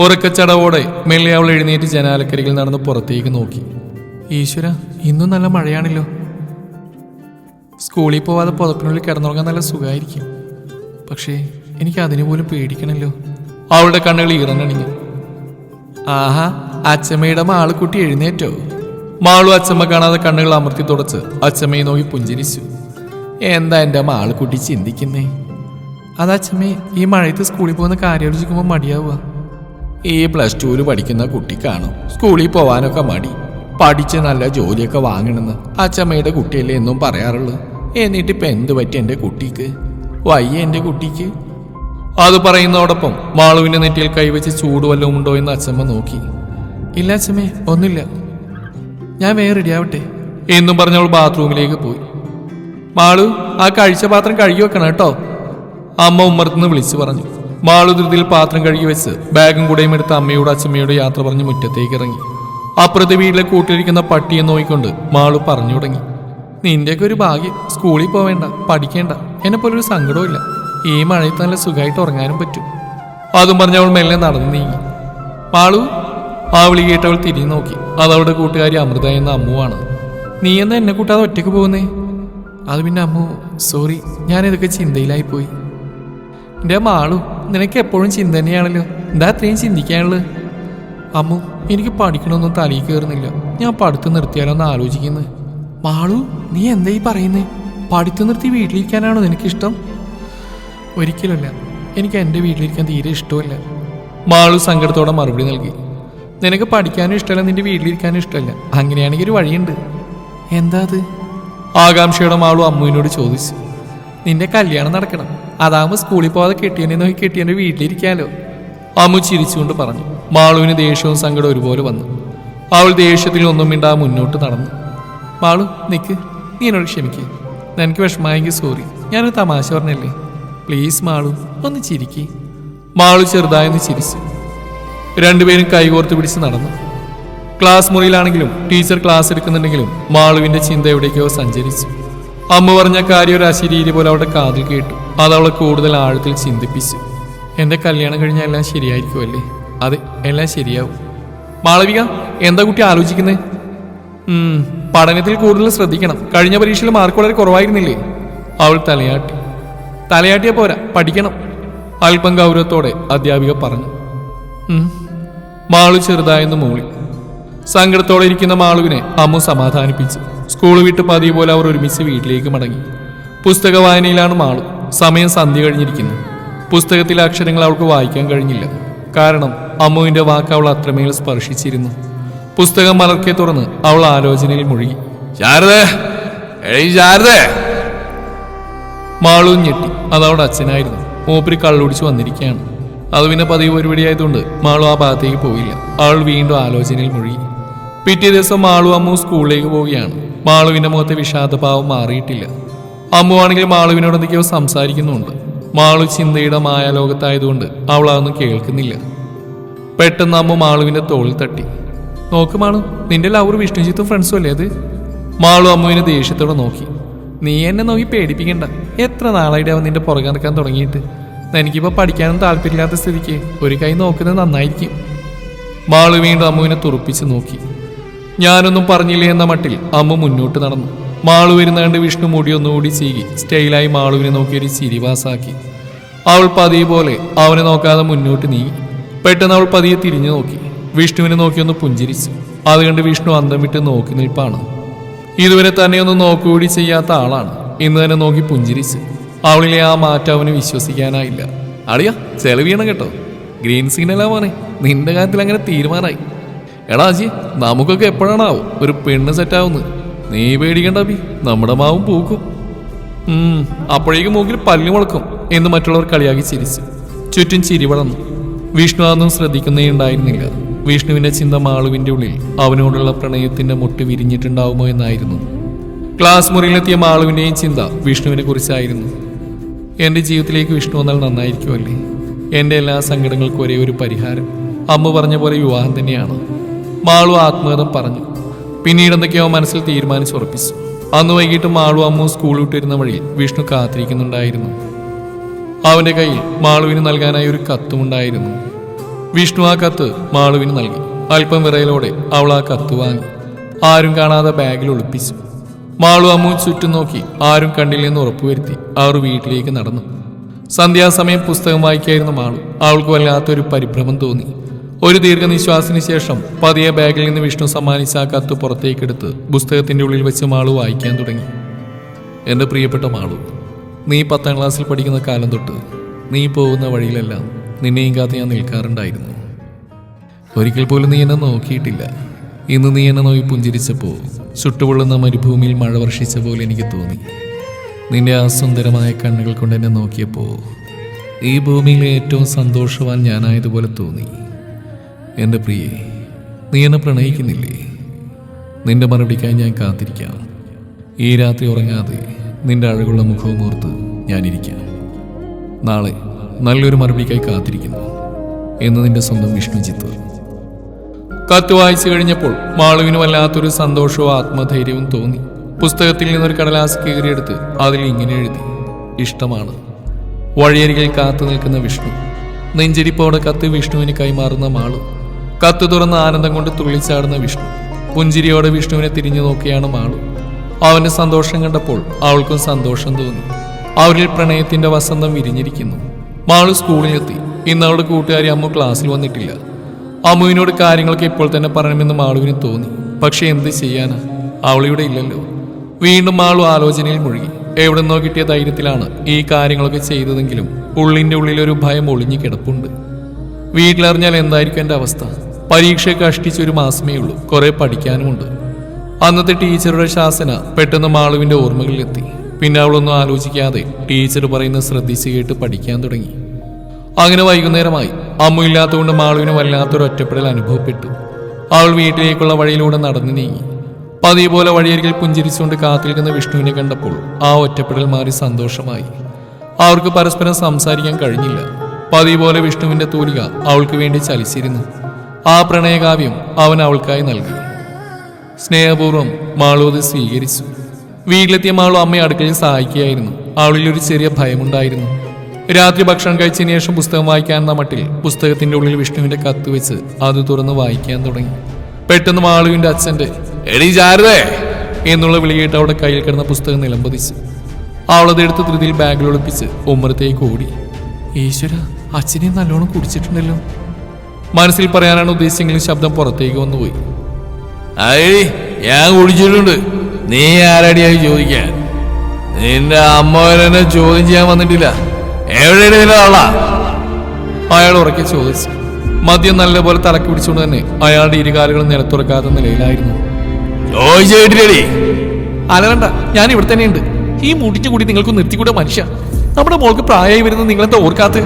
ഉറക്കച്ചടവോടെ മെല്ലെ അവൾ എഴുന്നേറ്റ് ജനാലക്കരികിൽ നടന്ന് പുറത്തേക്ക് നോക്കി. ഈശ്വര ഇന്നും നല്ല മഴയാണല്ലോ. സ്കൂളിൽ പോവാതെ പുതപ്പിനുള്ളിൽ കിടന്നുറങ്ങാൻ നല്ല സുഖമായിരിക്കും. പക്ഷേ എനിക്ക് അതിനു പോലും പേടിക്കണല്ലോ. അവളുടെ കണ്ണുകൾ ഈറനണിഞ്ഞു. ആഹാ അച്ചമ്മയുടെ മാളുക്കുട്ടി എഴുന്നേറ്റോ? മാളു അച്ചമ്മ കാണാതെ കണ്ണുകൾ അമർത്തി തുടച്ച് അച്ചമ്മയെ നോക്കി പുഞ്ചിരിച്ചു. എന്താ എന്റെ മാളുക്കുട്ടി ചിന്തിക്കുന്നേ? അതച്ചമ്മേ ഈ മഴയത്ത് സ്കൂളിൽ പോകുന്ന കാര്യം ആലോചിക്കുമ്പോൾ മടിയാവുക. ഈ പ്ലസ് ടുവിൽ പഠിക്കുന്ന കുട്ടിക്കാണ്. സ്കൂളിൽ പോവാനൊക്കെ മടി. പഠിച്ച് നല്ല ജോലിയൊക്കെ വാങ്ങണമെന്ന് അച്ചമ്മയുടെ കുട്ടിയല്ലേ എന്നും പറയാറുള്ളൂ. എന്നിട്ട് ഇപ്പം എന്ത് പറ്റി എന്റെ കുട്ടിക്ക്? വയ്യ എന്റെ കുട്ടിക്ക്. അത് പറയുന്നതോടൊപ്പം മാളുവിന്റെ നെറ്റിയിൽ കൈവച്ച് ചൂട് വല്ലതും ഉണ്ടോ എന്ന് അച്ചമ്മ നോക്കി. ഇല്ല അച്ഛമ്മേ ഒന്നില്ല ഞാൻ വേറെ റെഡിയാവട്ടെ എന്നും പറഞ്ഞവൾ ബാത്റൂമിലേക്ക് പോയി. മാളു ആ കഴിച്ച പാത്രം കഴുകി വെക്കണം കേട്ടോ. അമ്മ ഉമ്മർത്തുനിന്ന് വിളിച്ചു പറഞ്ഞു. മാളു പാത്രം കഴുകി വെച്ച് ബാഗും കൂടെയും എടുത്ത് അമ്മയോട് അച്ഛമ്മയോട് യാത്ര പറഞ്ഞ് മുറ്റത്തേക്ക് ഇറങ്ങി. അപ്പുറത്തെ വീട്ടിലെ കൂട്ടിലിരിക്കുന്ന പട്ടിയെ നോയിക്കൊണ്ട് മാളു പറഞ്ഞു തുടങ്ങി. നിന്റെയൊക്കെ ഒരു ഭാഗ്യം. സ്കൂളിൽ പോവേണ്ട. പഠിക്കേണ്ട. എന്നെ പോലൊരു സങ്കടവും ഈ മഴയത്ത് നല്ല സുഖമായിട്ട് ഉറങ്ങാനും പറ്റും. അതും പറഞ്ഞ അവൾ മെല്ലെ നടന്നു നീങ്ങി. മാളു ആ വിളി കേട്ട് അവൾ തിരിഞ്ഞു നോക്കി. അതവളുടെ കൂട്ടുകാരി അമൃത എന്ന അമ്മുവാണ്. നീ എന്നാ എന്നെ കൂട്ടാതെ ഒറ്റയ്ക്ക് പോകുന്നേ? അത് പിന്നെ അമ്മു സോറി. ഞാൻ ഇതൊക്കെ ചിന്തയിലായി പോയി എന്റെ മാളു നിനക്ക് എപ്പോഴും ചിന്ത തന്നെയാണല്ലോ. എന്താ അത്രയും ചിന്തിക്കാനുള്ളത്? അമ്മു എനിക്ക് പഠിക്കണമെന്നും തലയിൽ കയറുന്നില്ല. ഞാൻ പഠിത്തം നിർത്തിയാലോന്ന് ആലോചിക്കുന്നത് മാളു നീ എന്താ ഈ പറയുന്നേ? പഠിത്തം നിർത്തി വീട്ടിലിരിക്കാനാണോ നിനക്കിഷ്ടം? ഒരിക്കലുമല്ല. എനിക്ക് എന്റെ വീട്ടിലിരിക്കാൻ തീരെ ഇഷ്ടമല്ല മാളു സങ്കടത്തോടെ മറുപടി നൽകി. നിനക്ക് പഠിക്കാനും ഇഷ്ടമല്ല നിന്റെ വീട്ടിലിരിക്കാനും ഇഷ്ടമല്ല. അങ്ങനെയാണെങ്കിൽ ഒരു വഴിയുണ്ട്. എന്താ അത്? ആകാംക്ഷയുടെ മാളു അമ്മുവിനോട് ചോദിച്ചു. നിന്റെ കല്യാണം നടക്കണം. അതാകുമ്പോൾ സ്കൂളിൽ പോകാതെ കെട്ടിയനെ നോക്കി കെട്ടിയന്റെ വീട്ടിലിരിക്കാലോ. അമ്മു ചിരിച്ചുകൊണ്ട് പറഞ്ഞു. മാളുവിന് ദേഷ്യവും സങ്കടവും ഒരുപോലെ വന്നു. അവൾ ദേഷ്യത്തിൽ ഒന്നും മിണ്ടാ മുന്നോട്ട് നടന്നു. മാളു നിക്ക്. നീ എന്നോട് ക്ഷമിക്കേ. നിനക്ക് വിഷമമായെങ്കിൽ സോറി ഞാനൊരു തമാശ പറഞ്ഞല്ലേ? പ്ലീസ് മാളു ഒന്ന് ചിരിക്കി. മാളു ചെറുതായെന്ന് ചിരിച്ചു. രണ്ടുപേരും കൈകോർത്ത് പിടിച്ച് നടന്നു. ക്ലാസ് മുറിയിലാണെങ്കിലും ടീച്ചർ ക്ലാസ് എടുക്കുന്നുണ്ടെങ്കിലും മാളുവിന്റെ ചിന്ത എവിടേക്കോ സഞ്ചരിച്ചു. അമ്മ പറഞ്ഞ കാര്യം ഒരു അശരീരി പോലെ അവളുടെ കാതിൽ കേട്ടു. അത് അവളെ കൂടുതൽ ആഴത്തിൽ ചിന്തിപ്പിച്ചു. എന്റെ കല്യാണം കഴിഞ്ഞാൽ എല്ലാം ശരിയായിരിക്കുമല്ലേ അതെ എല്ലാം ശരിയാവും. മാളവിക എന്താ കുട്ടി ആലോചിക്കുന്നത് പഠനത്തിൽ കൂടുതൽ ശ്രദ്ധിക്കണം. കഴിഞ്ഞ പരീക്ഷയിൽ മാർക്ക് വളരെ കുറവായിരുന്നില്ലേ? അവൾ തലയാട്ടി. തലയാട്ടിയ പോരാ പഠിക്കണം. അല്പം ഗൗരവത്തോടെ അധ്യാപിക പറഞ്ഞു. മാളു ചെറുതായെന്ന് മൂളി. സങ്കടത്തോടെ ഇരിക്കുന്ന മാളുവിനെ അമ്മു സമാധാനിപ്പിച്ചു. സ്കൂൾ വിട്ട് പതിവ് പോലെ അവർ ഒരുമിച്ച് വീട്ടിലേക്ക് മടങ്ങി. പുസ്തക വായനയിലാണ് മാളു. സമയം സന്ധ്യ കഴിഞ്ഞിരിക്കുന്നു. പുസ്തകത്തിലെ അക്ഷരങ്ങൾ അവൾക്ക് വായിക്കാൻ കഴിഞ്ഞില്ല. കാരണം അമ്മുവിന്റെ വാക്ക് അവൾ അത്രമേൽ സ്പർശിച്ചിരുന്നു. പുസ്തകം മലർക്കെ തുറന്ന് അവൾ ആലോചനയിൽ മുഴുകി. ശാരദേ മാളു ഞെട്ടി. അതവിടെ അച്ഛനായിരുന്നു. മൂപ്പര് കള്ളുടിച്ച് വന്നിരിക്കുകയാണ്. അത് പിന്നെ പതിവ് പരിപാടിയായതുകൊണ്ട് മാളു ആ ഭാഗത്തേക്ക് പോയില്ല. അവൾ വീണ്ടും ആലോചനയിൽ മുഴുകി. പിറ്റേ ദിവസം മാളു അമ്മു സ്കൂളിലേക്ക് പോവുകയാണ്. മാളുവിന്റെ മുഖത്തെ വിഷാദഭാവം മാറിയിട്ടില്ല. അമ്മു ആണെങ്കിൽ മാളുവിനോട് എന്തൊക്കെയോ സംസാരിക്കുന്നുണ്ട്. മാളു ചിന്തയുടെ മായാലോകത്തായതുകൊണ്ട് അവൾ അതൊന്നും കേൾക്കുന്നില്ല. പെട്ടെന്ന് അമ്മ മാളുവിന്റെ തോളിൽ തട്ടി. നോക്ക് മാളു നിന്റെ ലവർ വിഷ്ണുജിത്തും ഫ്രണ്ട്സും അല്ലേ അത്? മാളു അമ്മുവിനെ ദേഷ്യത്തോടെ നോക്കി. നീ എന്നെ നോക്കി പേടിപ്പിക്കണ്ട. എത്ര നാളായിട്ട് അവൻ നിന്റെ പുറകെ നടക്കാൻ തുടങ്ങിയിട്ട്? എനിക്കിപ്പോൾ പഠിക്കാനും താല്പര്യമില്ലാത്ത സ്ഥിതിക്ക് ഒരു കൈ നോക്കുന്നത് നന്നായിരിക്കും. മാളു വീണ്ടും അമ്മുവിനെ തുറപ്പിച്ച് നോക്കി. ഞാനൊന്നും പറഞ്ഞില്ലേ എന്ന മട്ടിൽ അമ്മ മുന്നോട്ട് നടന്നു. മാളു വരുന്ന വിഷ്ണു മുടി ഒന്നുകൂടി ചീകി സ്റ്റൈലായി മാളുവിനെ ഒരു ചിരിവാസാക്കി അവൾ പതിയെ പോലെ അവനെ നോക്കാതെ മുന്നോട്ട് നീങ്ങി. പെട്ടെന്ന് അവൾ പതിയെ തിരിഞ്ഞു നോക്കി. വിഷ്ണുവിനെ നോക്കി ഒന്ന് പുഞ്ചിരിച്ചു. അത് കണ്ട് വിഷ്ണു അന്തം വിട്ട് നോക്കി നിൽപ്പാണ്. ഇതുവരെ തന്നെ ഒന്നും നോക്കുകൂടി ചെയ്യാത്ത ആളാണ്. ഇന്ന് തന്നെ നോക്കി പുഞ്ചിരിച്ചു. അവളിലെ ആ മാറ്റം അവന് വിശ്വസിക്കാനായില്ല. അളിയാ ചെലവീണം കേട്ടോ. ഗ്രീൻ സിഗ്നലാ മോനെ നിന്റെ കാര്യത്തിൽ അങ്ങനെ തീരുമാനമായി. എടാ അജി നമുക്കൊക്കെ എപ്പോഴാണാവും ഒരു പെണ്ണ് സെറ്റാവുന്നത് നീ പേടിക്കണ്ട അബി നമ്മുടെ മാവും പൂക്കും. അപ്പോഴേക്കും മൂക്കിൽ പല്ലു മുളക്കും. എന്ന് മറ്റുള്ളവർ കളിയാക്കി ചിരിച്ചു. ചുറ്റും ചിരി വളർന്നു. വിഷ്ണു അതൊന്നും ശ്രദ്ധിക്കുന്നേ ഉണ്ടായിരുന്നില്ല. വിഷ്ണുവിന്റെ ചിന്ത മാളുവിന്റെ ഉള്ളിൽ അവനോടുള്ള പ്രണയത്തിന്റെ മുട്ട് വിരിഞ്ഞിട്ടുണ്ടാവുമോ എന്നായിരുന്നു. ക്ലാസ് മുറിയിലെത്തിയ മാളുവിന്റെയും ചിന്ത വിഷ്ണുവിനെ കുറിച്ചായിരുന്നു. എന്റെ ജീവിതത്തിലേക്ക് വിഷ്ണു വന്നാൽ നന്നായിരിക്കുമല്ലേ എന്റെ എല്ലാ സങ്കടങ്ങൾക്കും ഒരേ ഒരു പരിഹാരം. അമ്മ പറഞ്ഞ പോലെ വിവാഹം തന്നെയാണ്. മാളു ആത്മകഥം പറഞ്ഞു. പിന്നീട് എന്തൊക്കെയോ മനസ്സിൽ തീരുമാനിച്ചുറപ്പിച്ചു അന്ന് വൈകിട്ട് മാളു അമ്മു സ്കൂൾ വിട്ടിരുന്ന വഴി വിഷ്ണു കാത്തിരിക്കുന്നുണ്ടായിരുന്നു. അവന്റെ കയ്യിൽ മാളുവിന് നൽകാനായി ഒരു കത്തുമുണ്ടായിരുന്നു വിഷ്ണു ആ കത്ത് മാളുവിന് നൽകി. അല്പം വിറയലോടെ അവൾ ആ കത്ത് വാങ്ങി. ആരും കാണാതെ ബാഗിൽ ഒളിപ്പിച്ചു. മാളു അമ്മു ചുറ്റും നോക്കി ആരും കണ്ടില്ലെന്ന് ഉറപ്പുവരുത്തി അവർ വീട്ടിലേക്ക് നടന്നു. സന്ധ്യാസമയം പുസ്തകം വായിക്കായിരുന്നു മാളു. അവൾക്ക് വല്ലാത്തൊരു പരിഭ്രമം തോന്നി. ഒരു ദീർഘനിശ്വാസത്തിന് ശേഷം പതിയെ ബാഗിൽ നിന്ന് വിഷ്ണു സമ്മാനിച്ച ആ കത്ത് പുറത്തേക്കെടുത്ത് പുസ്തകത്തിന്റെ ഉള്ളിൽ വെച്ച് മാളു വായിക്കാൻ തുടങ്ങി. എന്റെ പ്രിയപ്പെട്ട മാളു നീ പത്താം ക്ലാസ്സിൽ പഠിക്കുന്ന കാലം തൊട്ട് നീ പോകുന്ന വഴിയിലെല്ലാം നിന്നെയും കാത്ത് ഞാൻ നിൽക്കാറുണ്ടായിരുന്നു. ഒരിക്കൽ പോലും നീ എന്നെ നോക്കിയിട്ടില്ല. ഇന്ന് നീ എന്നെ നോക്കി പുഞ്ചിരിച്ചപ്പോൾ ചുട്ടുപൊള്ളുന്ന മരുഭൂമിയിൽ മഴ വർഷിച്ച പോലെ എനിക്ക് തോന്നി. നിന്റെ ആ സുന്ദരമായ കണ്ണുകൾ കൊണ്ട് എന്നെ നോക്കിയപ്പോൾ ഈ ഭൂമിയിലെ ഏറ്റവും സന്തോഷവാൻ ഞാനായതുപോലെ തോന്നി. എന്റെ പ്രിയെ നീ എന്നെ പ്രണയിക്കുന്നില്ലേ? നിന്റെ മറുപടിക്കായി ഞാൻ കാത്തിരിക്കാം. ഈ രാത്രി ഉറങ്ങാതെ നിന്റെ അഴകുള്ള മുഖവും ഓർത്ത് ഞാനിരിക്കാം. നാളെ നല്ലൊരു മറുപടിക്കായി കാത്തിരിക്കുന്നു എന്ന് നിന്റെ സ്വന്തം വിഷ്ണുജിത്ത് കത്ത് വായിച്ചു കഴിഞ്ഞപ്പോൾ മാളുവിന് വല്ലാത്തൊരു സന്തോഷവും ആത്മധൈര്യവും തോന്നി. പുസ്തകത്തിൽ നിന്നൊരു കടലാസ് കീറിയെടുത്ത് അതിൽ ഇങ്ങനെ എഴുതി ഇഷ്ടമാണ്. വഴിയരികിൽ കാത്തു നിൽക്കുന്ന വിഷ്ണു നെഞ്ചരിപ്പോടെ കത്ത് വിഷ്ണുവിന് കൈമാറുന്ന മാളു കത്ത് തുറന്ന ആനന്ദം കൊണ്ട് തുള്ളിച്ചാടുന്ന വിഷ്ണു. പുഞ്ചിരിയോടെ വിഷ്ണുവിനെ തിരിഞ്ഞു നോക്കിയാണ് മാളു. അവന്റെ സന്തോഷം കണ്ടപ്പോൾ അവൾക്കും സന്തോഷം തോന്നി. അവരിൽ പ്രണയത്തിന്റെ വസന്തം വിരിഞ്ഞിരിക്കുന്നു. മാളു സ്കൂളിലെത്തി. ഇന്ന് അവളുടെ കൂട്ടുകാരി അമ്മു ക്ലാസ്സിൽ വന്നിട്ടില്ല. അമ്മുവിനോട് കാര്യങ്ങളൊക്കെ ഇപ്പോൾ തന്നെ പറയണമെന്ന് മാളുവിന് തോന്നി. പക്ഷെ എന്ത് ചെയ്യാനാ? അവളിവിടെ ഇല്ലല്ലോ. വീണ്ടും മാളു ആലോചനയിൽ മുഴുകി. എവിടെ നിന്നോ കിട്ടിയ ധൈര്യത്തിലാണ് ഈ കാര്യങ്ങളൊക്കെ ചെയ്തതെങ്കിലും ഉള്ളിന്റെ ഉള്ളിൽ ഒരു ഭയം ഒളിഞ്ഞു കിടപ്പുണ്ട്. വീട്ടിലറിഞ്ഞാൽ എന്തായിരിക്കും എന്റെ അവസ്ഥ? പരീക്ഷയൊക്കെ അഷ്ടിച്ചൊരു മാസമേ ഉള്ളൂ. കുറെ പഠിക്കാനുമുണ്ട്. അന്നത്തെ ടീച്ചറുടെ ശാസന പെട്ടെന്ന് മാളുവിന്റെ ഓർമ്മകളിലെത്തി. പിന്നെ അവളൊന്നും ആലോചിക്കാതെ ടീച്ചർ പറയുന്നത് ശ്രദ്ധിച്ച് കേട്ട് പഠിക്കാൻ തുടങ്ങി. അങ്ങനെ വൈകുന്നേരമായി. അമ്മ ഇല്ലാത്തതുകൊണ്ട് മാളുവിന് വല്ലാത്തൊരു ഒറ്റപ്പെടൽ അനുഭവപ്പെട്ടു. അവൾ വീട്ടിലേക്കുള്ള വഴിയിലൂടെ നടന്നു നീങ്ങി. പതിയെ പോലെ വഴിയരികിൽ പുഞ്ചിരിച്ചുകൊണ്ട് കാത്തിരിക്കുന്ന വിഷ്ണുവിനെ കണ്ടപ്പോൾ ആ ഒറ്റപ്പെടൽ മാറി സന്തോഷമായി. അവർക്ക് പരസ്പരം സംസാരിക്കാൻ കഴിഞ്ഞില്ല. പതിയെ പോലെ വിഷ്ണുവിന്റെ തൂലിക അവൾക്ക് വേണ്ടി ചലിച്ചിരുന്നു. ആ പ്രണയകാവ്യം അവൻ അവൾക്കായി നൽകി. സ്നേഹപൂർവം മാളു സ്വീകരിച്ചു. വീട്ടിലെത്തിയ മാളു അമ്മയെ അടുക്കളയിൽ സഹായിക്കുകയായിരുന്നു. അവളിൽ ഒരു ചെറിയ ഭയമുണ്ടായിരുന്നു. രാത്രി ഭക്ഷണം കഴിച്ചതിന് ശേഷം പുസ്തകം വായിക്കാൻ എന്ന മട്ടിൽ പുസ്തകത്തിന്റെ ഉള്ളിൽ വിഷ്ണുവിന്റെ കത്ത് വെച്ച് അത് തുറന്ന് വായിക്കാൻ തുടങ്ങി. പെട്ടെന്ന് മാളുവിന്റെ അച്ഛന്റെ എടി ചാരുതേ എന്നുള്ള വിളി കേട്ട് അവളുടെ കയ്യിൽ കിടന്ന പുസ്തകം നിലംപതിച്ചു അവളത് എടുത്ത് ധൃതിയിൽ ബാഗിൽ ഒളിപ്പിച്ച് ഉമ്മറത്തേക്ക് ഓടി. ഈശ്വര അച്ഛനെ നല്ലോണം കുടിച്ചിട്ടുണ്ടല്ലോ. മനസ്സിൽ പറയാനാണ് ഉദ്ദേശിച്ചെങ്കിലും ശബ്ദം പുറത്തേക്ക് വന്നുപോയി. ഞാൻ കുടിച്ചിട്ടുണ്ട്. നീ ആരടിയായി ചോദിക്കാൻ? നിന്റെ അമ്മ എന്നെ ചോദ്യം ചെയ്യാൻ വന്നിട്ടില്ല. ആള? അയാൾ ഉറക്കെ ചോദിച്ചു. മദ്യം നല്ലപോലെ തലക്ക് പിടിച്ചുകൊണ്ട് തന്നെ അയാളുടെ ഇരുകാലുകളും നിലത്തുറക്കാത്ത നിലയിലായിരുന്നു. ചോദിച്ചു കേട്ടില്ലടി. അലവണ്ട ഞാൻ ഇവിടെ തന്നെയുണ്ട്. ഈ മുടിച്ചു കൂടി നിങ്ങൾക്ക് നിർത്തിക്കൂടെ മനുഷ്യ? നമ്മുടെ മോൾക്ക് പ്രായമായി വരുന്നത് നിങ്ങളെന്താ ഓർക്കാത്ത?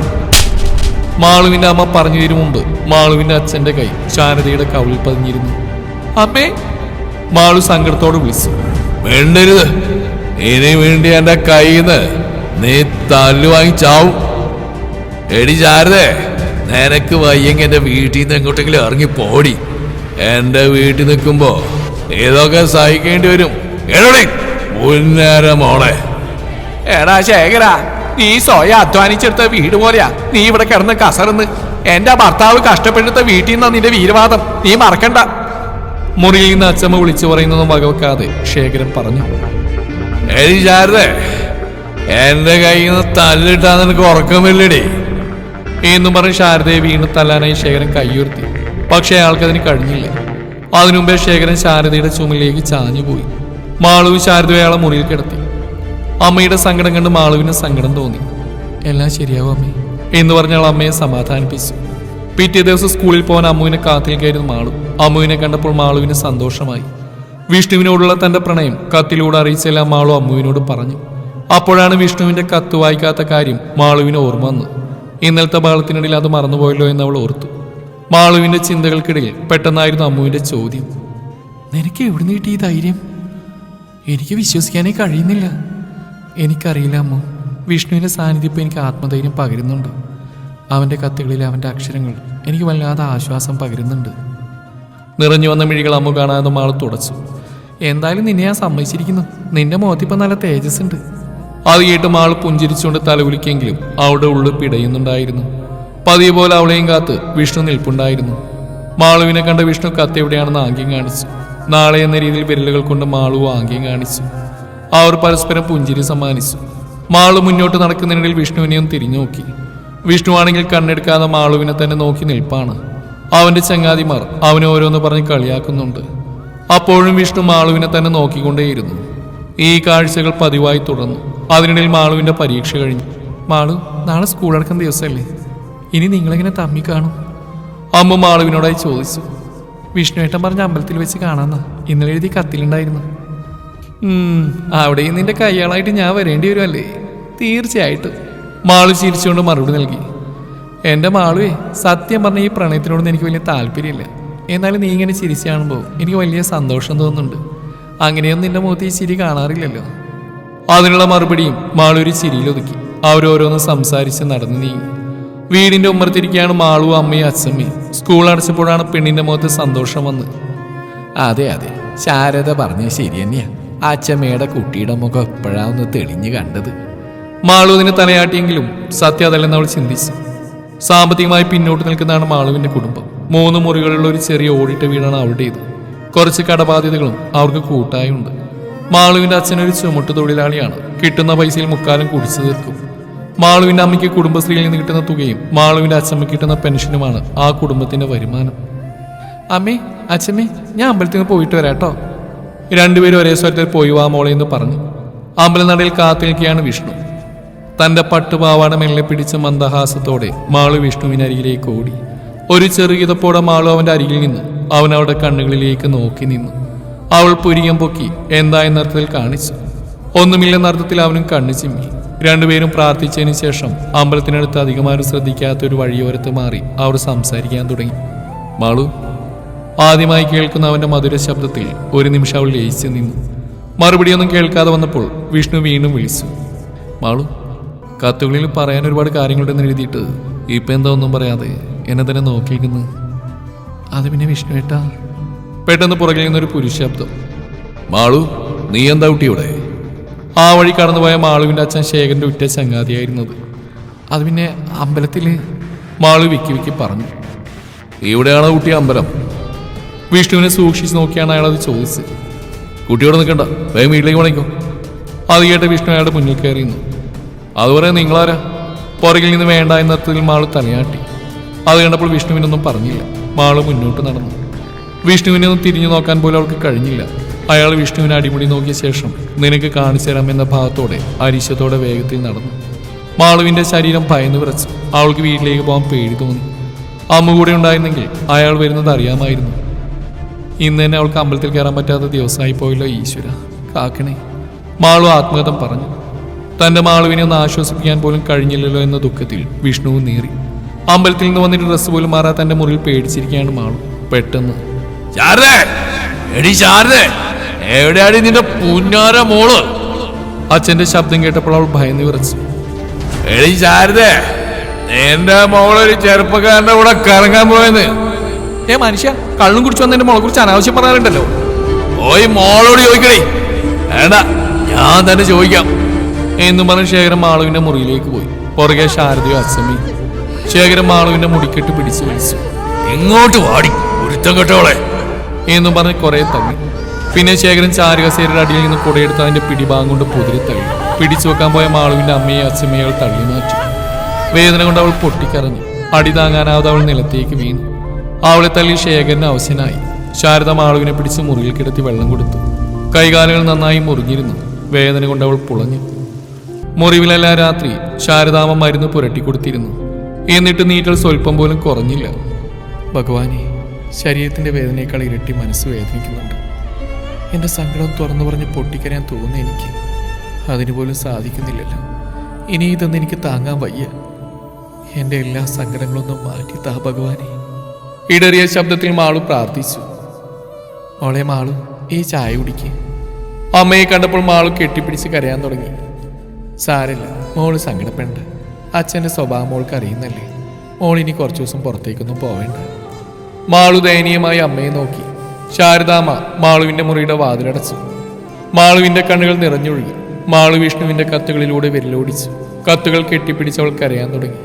മാളുവിന്റെ അമ്മ പറഞ്ഞു തരും മുമ്പ് മാളുവിന്റെ അച്ഛന്റെ കൈ ശാരദയുടെ കവിളിൽ പതിഞ്ഞിരുന്നു. അമ്മേ മാളു സങ്കടത്തോട് വിളിച്ചു. വേണ്ടരുത്. ഇനി വേണ്ടി എന്റെ കയ്യിന്ന് നീ തല്ലു വാങ്ങി ചാവും. എടി ചാരതേ നിനക്ക് വയ്യെങ്കിൽ എന്റെ വീട്ടിൽ നിന്ന് എങ്ങോട്ടെങ്കിലും ഇറങ്ങി പോടി. എന്റെ വീട്ടിൽ നിൽക്കുമ്പോ ഏതൊക്കെ സഹിക്കേണ്ടി വരും. എടോടി മോളെ. എടാ ശേഖര നീ സ്വയം അധ്വാനിച്ചെടുത്ത വീട് പോലെയാ. നീ ഇവിടെ കിടന്ന് കസർന്ന് എന്റെ ഭർത്താവ് കഷ്ടപ്പെടുത്ത വീട്ടിൽ നിന്നാ നിന്റെ വീരവാദം. നീ മറക്കണ്ട. മുറിയിൽ നിന്ന് അച്ഛമ്മ വിളിച്ചു പറയുന്നതും വകവെക്കാതെ ശേഖരൻ പറഞ്ഞു. എടി ശാരദേ എന്റെ കയ്യിൽ നിന്ന് തല്ലിട്ടാ നിനക്ക് ഉറക്കമില്ലടി. എന്നും പറഞ്ഞ് ശാരദയെ വീണ് തല്ലാനായി ശേഖരൻ കൈയുയർത്തി. പക്ഷേ അയാൾക്കതിന് കഴിഞ്ഞില്ല. അതിനുമുമ്പേ ശേഖരൻ ശാരദയുടെ ചുമലിലേക്ക് ചാഞ്ഞുപോയി. മാളുവും ശാരദയും അയാളെ മുറിയിൽ കിടത്തി. അമ്മയുടെ സങ്കടം കണ്ട് മാളുവിന് സങ്കടം തോന്നി. എല്ലാം ശരിയാവും അമ്മേ എന്ന് പറഞ്ഞാൽ അമ്മയെ സമാധാനിപ്പിച്ചു. പിറ്റേ ദിവസം സ്കൂളിൽ പോകാൻ അമ്മുവിനെ കാത്തിരിക്കായിരുന്നു മാളു. അമ്മുവിനെ കണ്ടപ്പോൾ മാളുവിന് സന്തോഷമായി. വിഷ്ണുവിനോടുള്ള തന്റെ പ്രണയം കത്തിലൂടെ അറിയിച്ചെല്ലാം മാളു അമ്മുവിനോട് പറഞ്ഞു. അപ്പോഴാണ് വിഷ്ണുവിന്റെ കത്ത് വായിക്കാത്ത കാര്യം മാളുവിന് ഓർമ്മ വന്നു ഇന്നലത്തെ ബഹളത്തിനിടയിൽ അത് മറന്നുപോയല്ലോ എന്ന് അവൾ ഓർത്തു. മാളുവിന്റെ ചിന്തകൾക്കിടയിൽ പെട്ടെന്നായിരുന്നു അമ്മുവിന്റെ ചോദ്യം. നിനക്ക് എവിടുന്ന് കിട്ടി ഈ ധൈര്യം? എനിക്ക് വിശ്വസിക്കാനേ കഴിയുന്നില്ല. എനിക്കറിയില്ല അമ്മ. വിഷ്ണുവിന്റെ സാന്നിധ്യം ഇപ്പോൾ എനിക്ക് ആത്മധൈര്യം പകരുന്നുണ്ട്. അവന്റെ കത്തുകളിൽ അവന്റെ അക്ഷരങ്ങൾ എനിക്ക് വല്ലാതെ ആശ്വാസം പകരുന്നുണ്ട്. നിറഞ്ഞു വന്ന മിഴികൾ അമ്മ കാണാതെ മാൾ തുടച്ചു. എന്തായാലും നിന്നെ ഞാൻ സമ്മതിച്ചിരിക്കുന്നു. നിന്റെ മുഖത്തിപ്പം നല്ല തേജസ് ഉണ്ട് അത് കേട്ട് മാൾ പുഞ്ചിരിച്ചുകൊണ്ട് തലകുലിക്കെങ്കിലും അവളുടെ ഉള്ളിൽ പിടയുന്നുണ്ടായിരുന്നു. പതിയെ പോലെ അവളെയും കാത്ത് വിഷ്ണു നിൽപ്പുണ്ടായിരുന്നു. മാളുവിനെ കണ്ട വിഷ്ണു കത്ത് എവിടെയാണെന്ന് ആംഗ്യം കാണിച്ചു. നാളെ എന്ന രീതിയിൽ വിരലുകൾ കൊണ്ട് മാളുവും ആംഗ്യം കാണിച്ചു. അവർ പരസ്പരം പുഞ്ചിരി സമ്മാനിച്ചു. മാളു മുന്നോട്ട് നടക്കുന്നതിനിടയിൽ വിഷ്ണുവിനെയും തിരിഞ്ഞു നോക്കി. വിഷ്ണു ആണെങ്കിൽ കണ്ണെടുക്കാതെ മാളുവിനെ തന്നെ നോക്കി നിൽപ്പാണ്. അവന്റെ ചങ്ങാതിമാർ അവനെ ഓരോന്ന് പറഞ്ഞ് കളിയാക്കുന്നുണ്ട്. അപ്പോഴും വിഷ്ണു മാളുവിനെ തന്നെ നോക്കിക്കൊണ്ടേയിരുന്നു. ഈ കാഴ്ചകൾ പതിവായി തുടർന്നു. അതിനിടയിൽ മാളുവിന്റെ പരീക്ഷ കഴിഞ്ഞു. മാളു നാളെ സ്കൂൾ അടക്കുന്ന ദിവസമല്ലേ? ഇനി നിങ്ങളെങ്ങനെ തമ്മി കാണും? അമ്മ മാളുവിനോടായി ചോദിച്ചു. വിഷ്ണുവേട്ടൻ പറഞ്ഞ അമ്പലത്തിൽ വെച്ച് കാണാന്നാ. ഇന്നലെ എഴുതി കത്തിലുണ്ടായിരുന്നു. അവിടെയും നിന്റെ കയ്യാളായിട്ട് ഞാൻ വരേണ്ടി വരുമല്ലേ തീർച്ചയായിട്ടും. മാളു ചിരിച്ചുകൊണ്ട് മറുപടി നൽകി. എന്റെ മാളുവേ സത്യം പറഞ്ഞ ഈ പ്രണയത്തിനോടൊന്നും എനിക്ക് വലിയ താല്പര്യമില്ല. എന്നാലും നീ ഇങ്ങനെ ചിരിച്ചു കാണുമ്പോൾ എനിക്ക് വലിയ സന്തോഷം തോന്നുന്നുണ്ട്. അങ്ങനെയൊന്നും നിന്റെ മുഖത്ത് ഈ ചിരി കാണാറില്ലല്ലോ. അതിനുള്ള മറുപടിയും മാളൊരു ചിരിയിലൊതുക്കി അവരോരോന്ന് സംസാരിച്ച് നടന്നു നീങ്ങി. വീടിന്റെ ഉമ്മറത്തിരിക്കുകയാണ് മാളു അമ്മയും അച്ഛമ്മയും. സ്കൂൾ അടച്ചപ്പോഴാണ് പെണ്ണിന്റെ മുഖത്ത് സന്തോഷം വന്നത് അതെ അതെ. ശാരദ പറഞ്ഞ ശരി തന്നെയാ. അച്ഛമ്മയുടെ കുട്ടിയുടെ മുഖം എപ്പോഴാന്ന് തെളിഞ്ഞു കണ്ടത്? മാളുവിനെ തലയാട്ടിയെങ്കിലും സത്യ അതല്ലെന്ന് അവൾ ചിന്തിച്ചു. സാമ്പത്തികമായി പിന്നോട്ട് നിൽക്കുന്നതാണ് മാളുവിന്റെ കുടുംബം. മൂന്ന് മുറികളുള്ള ഒരു ചെറിയ ഓടിട്ട വീടാണ് അവരുടേത് കുറച്ച് കടബാധ്യതകളും അവർക്ക് കൂട്ടായുണ്ട്. മാളുവിന്റെ അച്ഛനൊരു ചുമട്ട് തൊഴിലാളിയാണ്. കിട്ടുന്ന പൈസയിൽ മുക്കാലും കുടിച്ചു തീർക്കും. മാളുവിന്റെ അമ്മയ്ക്ക് കുടുംബശ്രീയിൽ നിന്ന് കിട്ടുന്ന തുകയും മാളുവിന്റെ അച്ഛമ്മയ്ക്ക് കിട്ടുന്ന പെൻഷനുമാണ് ആ കുടുംബത്തിന്റെ വരുമാനം. അമ്മേ അച്ഛമ്മേ ഞാൻ അമ്പലത്തിൽ നിന്ന് പോയിട്ട് വരാട്ടോ. രണ്ടുപേരും ഒരേ സ്വരത്തിൽ പോയി വാ മോളെ എന്ന് പറഞ്ഞു. അമ്പലനടയിൽ കാത്തു നിൽക്കുകയാണ് വിഷ്ണു. തന്റെ പട്ടുപാവാട മെല്ലെ പിടിച്ച മന്ദഹാസത്തോടെ മാളു വിഷ്ണുവിനരികിലേക്ക് ഓടി. ഒരു ചെറുകിതപ്പോടെ മാളു അവന്റെ അരികിൽ നിന്ന് അവൻ കണ്ണുകളിലേക്ക് നോക്കി നിന്നു. അവൾ പുരികം പൊക്കി എന്താ എന്നർത്ഥത്തിൽ കാണിച്ചു. ഒന്നുമില്ലെന്ന അർത്ഥത്തിൽ അവനും കണ്ണു ചിമ്മി. രണ്ടുപേരും പ്രാർത്ഥിച്ചതിന് ശേഷം അമ്പലത്തിനടുത്ത് അധികമാരും ശ്രദ്ധിക്കാത്ത ഒരു വഴിയോരത്ത് മാറി അവർ സംസാരിക്കാൻ തുടങ്ങി. മാളു ആദ്യമായി കേൾക്കുന്ന അവന്റെ മധുര ശബ്ദത്തിൽ ഒരു നിമിഷം അവൾ ലയിച്ചു നിന്നു. മറുപടിയൊന്നും കേൾക്കാതെ വന്നപ്പോൾ വിഷ്ണു വീണ്ടും വിളിച്ചു. മാളു കത്തുകളിൽ പറയാൻ ഒരുപാട് കാര്യങ്ങളുണ്ടെന്ന് എഴുതിയിട്ട് ഇപ്പൊ എന്താ ഒന്നും പറയാതെ എന്നെ തന്നെ നോക്കിയിരിക്കുന്നു. അത് പിന്നെ വിഷ്ണു ഏട്ടാ? പെട്ടെന്ന് പുറകിൽ നിന്നൊരു പുരുഷ ശബ്ദം മാളു നീ എന്താ കുട്ടിയുടെ ആ വഴി കടന്നുപോയ മാളുവിന്റെ അച്ഛൻ ശേഖരന്റെ ഉറ്റ ചങ്ങാതിയായിരുന്നത്. അത് പിന്നെ അമ്പലത്തിൽ? മാളു വിക്കി വിക്കി പറഞ്ഞു. ഇവിടെയാണോ കുട്ടി അമ്പലം? വിഷ്ണുവിനെ സൂക്ഷിച്ച് നോക്കിയാണ് അയാൾ അത് ചോദിച്ചത്. കുട്ടിയോട് നിൽക്കണ്ട വേഗം വീട്ടിലേക്ക് പണിക്കോ. അത് കേട്ട് വിഷ്ണു അയാളുടെ മുന്നിൽ കയറിയുന്നു അതുപോലെ നിങ്ങളാരാ? പുറകിൽ നിന്ന് വേണ്ട എന്നത്തിൽ മാൾ തലയാട്ടി. അത് കണ്ടപ്പോൾ വിഷ്ണുവിനൊന്നും പറഞ്ഞില്ല. മാൾ മുന്നോട്ട് നടന്നു. വിഷ്ണുവിനെ ഒന്നും തിരിഞ്ഞു നോക്കാൻ പോലും അവൾക്ക് കഴിഞ്ഞില്ല. അയാൾ വിഷ്ണുവിനെ അടിമുടി നോക്കിയ ശേഷം നിനക്ക് കാണിച്ചു തരാം എന്ന ഭാഗത്തോടെ അരിശത്തോടെ വേഗത്തിൽ നടന്നു. മാളുവിന്റെ ശരീരം ഭയന്ന് വിറച്ചു. അവൾക്ക് വീട്ടിലേക്ക് പോകാൻ പേടി തോന്നി. അമ്മ കൂടെ ഉണ്ടായിരുന്നെങ്കിൽ അയാൾ വരുന്നത് അറിയാമായിരുന്നു. ഇന്ന് തന്നെ അവൾക്ക് അമ്പലത്തിൽ കയറാൻ പറ്റാത്ത ദിവസമായി പോയല്ലോ ഈശ്വര. കാക്കണേ. മാളു ആത്മകഥം പറഞ്ഞു. തന്റെ മാളുവിനെ ഒന്ന് ആശ്വസിപ്പിക്കാൻ പോലും കഴിഞ്ഞില്ലല്ലോ എന്ന ദുഃഖത്തിൽ വിഷ്ണുവും നീറി. അമ്പലത്തിൽ നിന്ന് വന്നിട്ട് ഡ്രസ്സ് പോലും മാറാൻ തന്റെ മുറിയിൽ പേടിച്ചിരിക്കുകയാണ് മാളു. പെട്ടെന്ന് നിന്റെ പുന്നാര മോൾ? അച്ഛന്റെ ശബ്ദം കേട്ടപ്പോൾ അവൾ ഭയന്ന് വിറച്ചു. എടി ശാരദേ എന്റെ മോളൊരു ചെറുപ്പക്കാരന്റെ കൂടെ കറങ്ങാൻ പോയെന്ന്. ഏ മനുഷ്യ കള്ളും കുടിച്ചു വന്നതിന്റെ മോളെ കുറിച്ച് അനാവശ്യം പറയാറുണ്ടല്ലോ. പോയി മോളോട് ചോദിക്കണേ വേണ്ട ഞാൻ തന്നെ ചോദിക്കാം. എന്നും പറഞ്ഞ് ശേഖരൻ മാളുവിന്റെ മുറിയിലേക്ക് പോയി. പുറകെ ശാരദയോ അസമി ശേഖരൻ മാളുവിന്റെ മുടിക്കെട്ട് പിടിച്ചു വിളിച്ചു എങ്ങോട്ട് വാടി ഒരുത്തം കെട്ടോളെ എന്നും പറഞ്ഞ് കുറെ തള്ളി. പിന്നെ ശേഖരൻ ചാരുകസേരയുടെ അടിയിൽ നിന്ന് കുടയെടുത്ത് അതിന്റെ പിടിഭാഗം കൊണ്ട് പുതിരി തള്ളി. പിടിച്ചു വെക്കാൻ പോയ മാളുവിന്റെ അമ്മയെ അച്ഛമ്മയെ അവൾ തള്ളി മാറ്റി. വേദന കൊണ്ട് അവൾ പൊട്ടിക്കറങ്ങി അടി താങ്ങാനാവാതെ അവൾ നിലത്തേക്ക് വീണു. അവളെ തള്ളി ശേഖരന് അവശനായി. ശാരദ മാളുവിനെ പിടിച്ച് മുറിയിൽ കിടത്തി വെള്ളം കൊടുത്തു. കൈകാലുകൾ നന്നായി മുറിഞ്ഞിരുന്നു. വേദന കൊണ്ട് അവൾ പുളഞ്ഞു. മുറിവിലല്ല രാത്രി ശാരദാമ മരുന്ന് പുരട്ടിക്കൊടുത്തിരുന്നു എന്നിട്ട് നീറ്റൽ സ്വല്പം പോലും കുറഞ്ഞില്ല. ഭഗവാനെ ശരീരത്തിന്റെ വേദനയേക്കാൾ ഇരട്ടി മനസ്സ് വേദനിക്കുന്നുണ്ട്. എന്റെ സങ്കടം തുറന്നു പറഞ്ഞ് പൊട്ടിക്കരയാൻ തോന്നുന്നു എനിക്ക്. അതിനുപോലും സാധിക്കുന്നില്ലല്ലോ. ഇനി ഇതൊന്നും എനിക്ക് താങ്ങാൻ വയ്യ. എന്റെ എല്ലാ സങ്കടങ്ങളൊന്നും മാറ്റി താ ഭഗവാനെ. ഇടറിയ ശബ്ദത്തിൽ മാളു പ്രാർത്ഥിച്ചു. മോളെ മാളു ഈ ചായ കുടിക്ക്. അമ്മയെ കണ്ടപ്പോൾ മാളു കെട്ടിപ്പിടിച്ച് കരയാൻ തുടങ്ങി. സാരല്ല മോൾ സങ്കടപ്പെടണ്ട. അച്ഛന്റെ സ്വഭാവം മോൾക്ക് അറിയുന്നല്ലേ. മോളിനി കുറച്ചു ദിവസം പുറത്തേക്കൊന്നും പോവേണ്ട. മാളു ദയനീയമായി അമ്മയെ നോക്കി. ശാരദാമ്മ മാളുവിന്റെ മുറിയുടെ വാതിലടച്ചു. മാളുവിന്റെ കണ്ണുകൾ നിറഞ്ഞൊഴുകി. മാളു വിഷ്ണുവിന്റെ കത്തുകളിലൂടെ വിരലോടിച്ചു. കത്തുകൾ കെട്ടിപ്പിടിച്ച് അവൾ കരയാൻ തുടങ്ങി.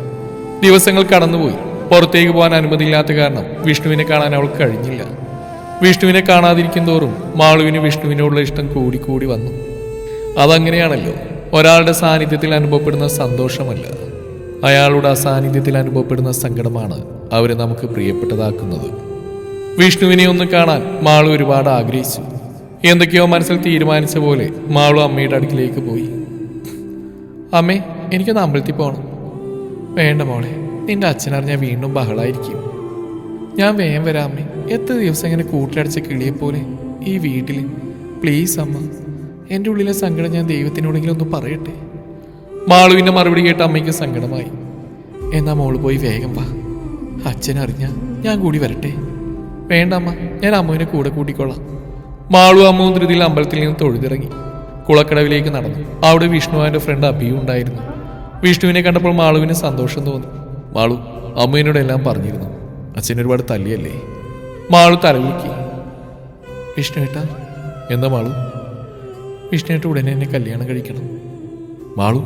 ദിവസങ്ങൾ കടന്നുപോയി. പുറത്തേക്ക് പോകാൻ അനുമതിയില്ലാത്ത കാരണം വിഷ്ണുവിനെ കാണാൻ അവൾക്ക് കഴിഞ്ഞില്ല. വിഷ്ണുവിനെ കാണാതിരിക്കും തോറും മാളുവിന് വിഷ്ണുവിനോടുള്ള ഇഷ്ടം കൂടിക്കൂടി വന്നു. അതങ്ങനെയാണല്ലോ. ഒരാളുടെ സാന്നിധ്യത്തിൽ അനുഭവപ്പെടുന്ന സന്തോഷമല്ല. അയാളുടെ അസാന്നിധ്യത്തിൽ അനുഭവപ്പെടുന്ന സങ്കടമാണ് അവരെ നമുക്ക് പ്രിയപ്പെട്ടതാക്കുന്നത്. വിഷ്ണുവിനെ ഒന്ന് കാണാൻ മാളു ഒരുപാട് ആഗ്രഹിച്ചു. എന്തൊക്കെയോ മനസ്സിൽ തീരുമാനിച്ച പോലെ മാളു അമ്മയുടെ അടുക്കിലേക്ക് പോയി. അമ്മേ എനിക്കൊന്ന് അമ്പലത്തിൽ പോകണം വേണ്ട മോളെ. നിന്റെ അച്ഛനറിഞ്ഞാൽ വീണ്ടും ബഹളായിരിക്കും. ഞാൻ വേഗം വരാമേ എത്ര ദിവസം ഇങ്ങനെ കൂട്ടിലടച്ച കിളിയെ പോലെ ഈ വീട്ടിൽ പ്ലീസ് അമ്മ. എന്റെ ഉള്ളിലെ സങ്കടം ഞാൻ ദൈവത്തിനോടെങ്കിലും ഒന്ന് പറയട്ടെ. മാളുവിന്റെ മറുപടി കേട്ട അമ്മയ്ക്ക് സങ്കടമായി. എന്നാ മോൾ പോയി വേഗം വാ. അച്ഛനറിഞ്ഞ ഞാൻ കൂടി വരട്ടെ. വേണ്ട അമ്മ. ഞാൻ അമ്മുവിനെ കൂടെ കൂട്ടിക്കൊള്ളാം മാളു അമ്മവും ധൃതിയിൽ അമ്പലത്തിൽ നിന്ന് തൊഴുതിറങ്ങി. കുളക്കടവിലേക്ക് നടന്നു. അവിടെ വിഷ്ണുവാന്റെ ഫ്രണ്ട് അബിയും ഉണ്ടായിരുന്നു. വിഷ്ണുവിനെ കണ്ടപ്പോൾ മാളുവിന് സന്തോഷം തോന്നി. മാളു അമ്മുവിനോട് എല്ലാം പറഞ്ഞിരുന്നു. അച്ഛൻ ഒരുപാട് തല്ലിയല്ലേ? മാളു തലവിളിക്കി വിഷ്ണുവേട്ട എന്താ മാളു? വിഷ്ണുവേട്ട ഉടനെ എന്നെ കല്യാണം കഴിക്കണം. മാളു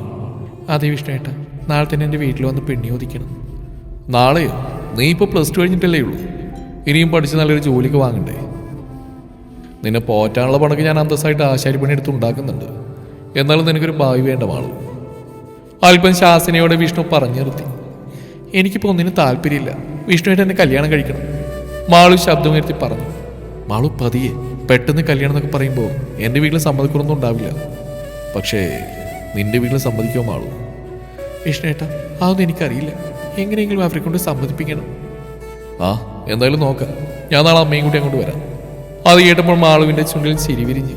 അതെ വിഷ്ണുവേട്ട നാളെ തന്നെ എന്റെ വീട്ടിൽ വന്ന് പെണ്ണി ചോദിക്കണം. നാളെയോ? നീ ഇപ്പോൾ പ്ലസ് ടു കഴിഞ്ഞിട്ടല്ലേ ഉള്ളൂ. ഇനിയും പഠിച്ച് നല്ലൊരു ജോലിക്ക് വാങ്ങണ്ടേ? നിന്നെ പോറ്റാനുള്ള പണക്ക് ഞാൻ അന്തസ്സായിട്ട് ആശാരിപ്പണി എടുത്ത് ഉണ്ടാക്കുന്നുണ്ട്. എന്നാലും നിനക്കൊരു ഭാവി വേണ്ട മാളു. അല്പം ശാസനയോടെ വിഷ്ണു പറഞ്ഞു നിർത്തി. എനിക്കിപ്പോൾ ഒന്നിനും താല്പര്യമില്ല. വിഷ്ണുവായിട്ട് എന്നെ കല്യാണം കഴിക്കണം. മാളു ശബ്ദമുയർത്തി പറഞ്ഞു. മാളു പതിയെ പെട്ടെന്ന് കല്യാണം എന്നൊക്കെ പറയുമ്പോൾ എന്റെ വീട്ടിൽ സമ്മതിക്കണമൊന്നും ഉണ്ടാവില്ല. പക്ഷേ നിന്റെ വീട്ടിൽ സമ്മതിക്കോ മാളു? വിഷ്ണുവേട്ട അതൊന്നും എനിക്കറിയില്ല. എങ്ങനെയെങ്കിലും അവരെ കൊണ്ട് സമ്മതിപ്പിക്കണം. ആ എന്തായാലും നോക്കാം. ഞാൻ നാളെ അമ്മയും കൂടി അങ്ങോട്ട് വരാം. അത് കേട്ടപ്പോൾ മാളുവിന്റെ ചുണ്ടിൽ ചിരി വിരിഞ്ഞു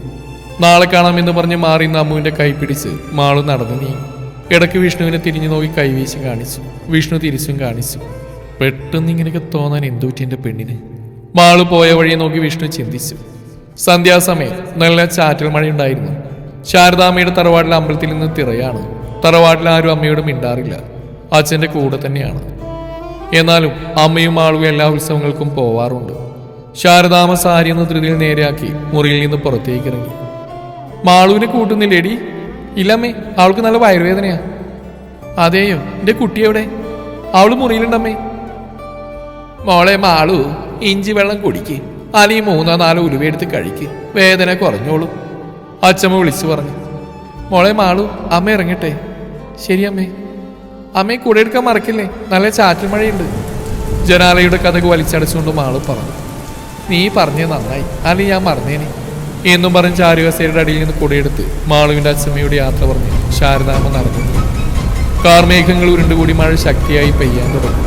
നാളെ കാണാമെന്ന് പറഞ്ഞ് മാറി അമ്മുവിന്റെ കൈ പിടിച്ച് മാളു നടന്നു നീങ്ങി. ഇടയ്ക്ക് വിഷ്ണുവിനെ തിരിഞ്ഞു നോക്കി കൈവീശി കാണിച്ചു. വിഷ്ണു തിരിച്ചും കാണിച്ചു. പെട്ടെന്ന് ഇങ്ങനെയൊക്കെ തോന്നാൻ എന്തുപറ്റി എന്റെ പെണ്ണിന്? മാൾ പോയ വഴിയെ നോക്കി വിഷ്ണു ചിന്തിച്ചു. സന്ധ്യാസമയം. നല്ല ചാറ്റൽ മഴയുണ്ടായിരുന്നു. ശാരദാമ്മയുടെ തറവാട്ടിലെ അമ്പലത്തിൽ നിന്ന് തിറയാണ് തറവാട്ടിൽ ആരും അമ്മയോട് മിണ്ടാറില്ല. അച്ഛന്റെ കൂടെ തന്നെയാണ്. എന്നാലും അമ്മയും ആളും എല്ലാ ഉത്സവങ്ങൾക്കും പോവാറുണ്ട്. ശാരദാമ സാരി എന്ന ധൃതിയിൽ നേരെയാക്കി മുറിയിൽ നിന്ന് പുറത്തേക്ക് ഇറങ്ങി. മാളുവിനെ കൂട്ടുന്നില്ലേടി? ഇല്ലമ്മേ അവൾക്ക് നല്ല വയറുവേദനയാ. അതെയോ എന്റെ കുട്ടി എവിടെ? അവൾ മുറിയിലുണ്ടമ്മേ. മോളെ മാളു ഇഞ്ചി വെള്ളം കുടിക്ക്. അല്ലെങ്കിൽ മൂന്നോ നാലോ ഉലുവയെടുത്ത് കഴിക്ക്. വേദന കുറഞ്ഞോളൂ. അച്ഛമ്മ വിളിച്ചു പറഞ്ഞു. മോളെ മാളു അമ്മ ഇറങ്ങട്ടെ. ശരി അമ്മേ. അമ്മയെ കൂടെ എടുക്കാൻ മറക്കില്ലേ? നല്ല ചാറ്റൽ മഴയുണ്ട്. ജനാലയുടെ കഥക് വലിച്ചടച്ചുകൊണ്ട് മാളു പറഞ്ഞു. നീ പറഞ്ഞത് നന്നായി. അല്ലെങ്കിൽ ഞാൻ മറന്നേനെ. എന്നും പറഞ്ഞ് ചാരുകസേരുടെ അടിയിൽ നിന്ന് കൊടിയെടുത്ത് മാളുവിന്റെ അച്ഛമ്മയുടെ യാത്ര പറഞ്ഞ് ശാരദാമ്മ നടന്നു. കാർമേഘങ്ങൾ ഉരുണ്ടുകൂടി മഴ ശക്തിയായി പെയ്യാൻ തുടങ്ങി.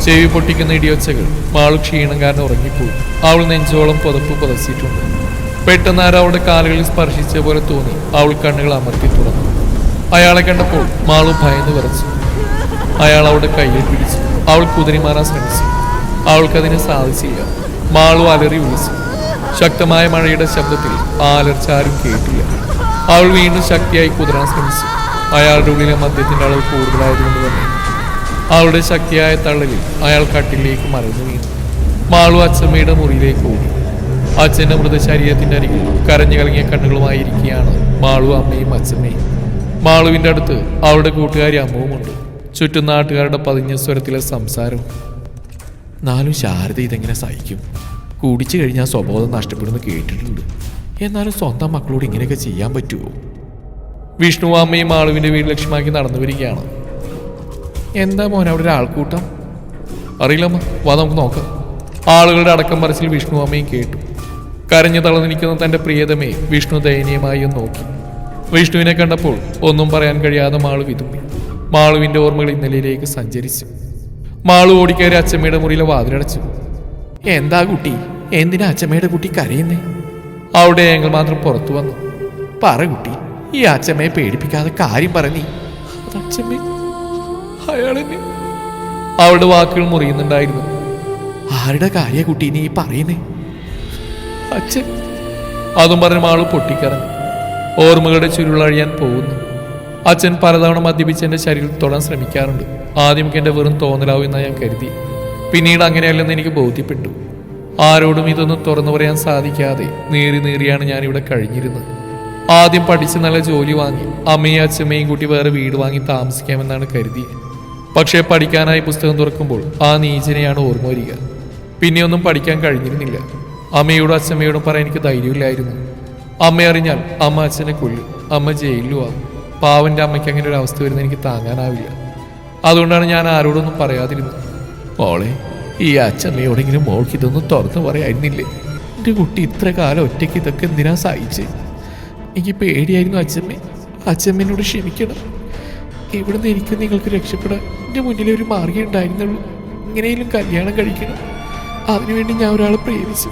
ചെവി പൊട്ടിക്കുന്ന ഇടിയൊച്ചകൾ മാളു ക്ഷീണം കാരണം ഉറങ്ങിപ്പോയി. അവൾ നെഞ്ചോളം പുതപ്പ് പുതച്ചിട്ടുണ്ട്. പെട്ടെന്ന് ആരും അവളുടെ കാലുകളിൽ സ്പർശിച്ച പോലെ തോന്നി അവൾ കണ്ണുകൾ അമർത്തി തുറന്നു. അയാളെ കണ്ടപ്പോൾ മാളു ഭയന്ന് വിറച്ചു. അയാൾ അവളുടെ കയ്യിൽ പിടിച്ചു. അവൾ കുതിരി മാറാൻ ശ്രമിച്ചു. അവൾക്കതിന് സാധിച്ചില്ല. മാളു അലറി വിളിച്ചു. ശക്തമായ മഴയുടെ ശബ്ദത്തിൽ ആരും കേട്ടില്ല. അവൾ വീണ്ടും ശക്തിയായി കുതിരാൻ ശ്രമിച്ചു. അയാളുടെ ഉള്ളിലെ മദ്യത്തിന്റെ അളവ് കൂടുതലായതുകൊണ്ട് തന്നെ അവളുടെ ശക്തിയായ തള്ളലിൽ അയാൾ കട്ടിലേക്ക് മറന്നു വീണു. മാളു അച്ഛമ്മയുടെ മുറിയിലേക്ക് ഓടി. അച്ഛന്റെ മൃതശരീരത്തിന്റെ അരികിൽ കരഞ്ഞു കലങ്ങിയ കണ്ണുകളുമായി ഇരിക്കുകയാണ് മാളു അമ്മയും അച്ഛമ്മയും. മാളുവിന്റെ അടുത്ത് അവളുടെ കൂട്ടുകാരി അമ്മവുമുണ്ട് ചുറ്റും നാട്ടുകാരുടെ പതിഞ്ഞ സ്വരത്തിലെ സംസാരം. നാലും ശാരദ ഇതെങ്ങനെ സഹിക്കും? കുടിച്ചു കഴിഞ്ഞാൽ സ്വബോധം നഷ്ടപ്പെടുമെന്ന് കേട്ടിട്ടുണ്ട്. എന്നാലും സ്വന്തം മക്കളോട് ഇങ്ങനെയൊക്കെ ചെയ്യാൻ പറ്റുമോ വിഷ്ണു അമ്മയും മാളുവിന്റെ വീട് ലക്ഷ്യമാക്കി നടന്നു വരികയാണ് എന്താ മോൻ അവിടെ ഒരു ആൾക്കൂട്ടം അറിയില്ലമ്മ വാ നമുക്ക് നോക്കാം. ആളുകളുടെ അടക്കം പറച്ചിൽ വിഷ്ണു അമ്മയും കേട്ടു. കരഞ്ഞു തളർന്നിരിക്കുന്ന തന്റെ പ്രിയതമേ വിഷ്ണു ദയനീയമായി ഒന്ന് നോക്കി. വിഷ്ണുവിനെ കണ്ടപ്പോൾ ഒന്നും പറയാൻ കഴിയാതെ മാളു വിതുമ്പി. മാളുവിന്റെ ഓർമ്മകൾ ഇന്നലെയിലേക്ക് സഞ്ചരിച്ചു. മാളു ഓടിക്കയറി അച്ഛമ്മയുടെ മുറിയിലെ വാതിലടച്ചു. എന്താ കുട്ടി? എന്തിനാ അച്ഛമ്മയുടെ കുട്ടി കരയുന്നേ? അവിടെ ഞങ്ങൾ മാത്രം പുറത്തു വന്നു. പറ കുട്ടി ഈ അച്ഛമ്മയെ പേടിപ്പിക്കാതെ കാര്യം പറഞ്ഞീ അതച്ഛമ്മേ അയാളെന്നെ അവളുടെ വാക്കുകൾ മുറിയുന്നുണ്ടായിരുന്നു. ആരുടെ കാര്യ കുട്ടി നീ പറയുന്നേ? അച്ഛൻ. അതും പറഞ്ഞ ആൾ പൊട്ടിക്കറങ്ങി. ഓർമ്മകളുടെ ചുരുളഴിയാൻ പോകുന്നു. അച്ഛൻ പലതവണ മദ്യപിച്ച് എന്റെ ശരീരത്തിൽ തൊടാൻ ശ്രമിക്കാറുണ്ട്. ആദ്യമൊക്കെ എന്റെ വെറും തോന്നലാവും എന്നാ ഞാൻ കരുതി. പിന്നീട് അങ്ങനെയല്ലെന്ന് എനിക്ക് ബോധ്യപ്പെട്ടു. ആരോടും ഇതൊന്നും തുറന്നു പറയാൻ സാധിക്കാതെ നേറി നേറിയാണ് ഇവിടെ കഴിഞ്ഞിരുന്നത്. ആദ്യം പഠിച്ച് നല്ല ജോലി വാങ്ങി അമ്മയും അച്ഛമ്മയും കൂട്ടി വേറെ വീട് വാങ്ങി താമസിക്കാമെന്നാണ് കരുതി പക്ഷേ പഠിക്കാനായി പുസ്തകം തുറക്കുമ്പോൾ ആ നീചനെയാണ് ഓർമ്മ വരിക. പിന്നെ ഒന്നും പഠിക്കാൻ കഴിഞ്ഞിരുന്നില്ല. അമ്മയോടും അച്ഛമ്മയോടും പറയാൻ എനിക്ക് ധൈര്യമില്ലായിരുന്നു. അമ്മ അറിഞ്ഞാൽ അമ്മ അച്ഛനെ കൊല്ലും അമ്മ ജയിലിലും ആവും. പാവന്റെ അമ്മയ്ക്ക് അങ്ങനെ ഒരു അവസ്ഥ വരുന്ന എനിക്ക് താങ്ങാനാവില്ല. അതുകൊണ്ടാണ് ഞാൻ ആരോടൊന്നും പറയാതിരുന്നത്. മോളെ ഈ അച്ഛമ്മയോടെങ്കിലും മോൾക്ക് ഇതൊന്നും തുറന്നു പറയായിരുന്നില്ലേ എന്റെ കുട്ടി ഇത്ര കാലം ഒറ്റയ്ക്ക് ഇതൊക്കെ എന്തിനാ സഹിച്ച്? എനിക്ക് പേടിയായിരുന്നു അച്ഛമ്മ. അച്ഛമ്മേനോട് ക്ഷമിക്കണം. ഇവിടുന്ന് എനിക്ക് നിങ്ങൾക്ക് രക്ഷപ്പെടാൻ എന്റെ മുന്നിൽ ഒരു മാർഗം ഉണ്ടായിരുന്നുള്ളൂ. എങ്ങനെയും കല്യാണം കഴിക്കണം. അതിനുവേണ്ടി ഞാൻ ഒരാളെ പ്രേമിച്ചു.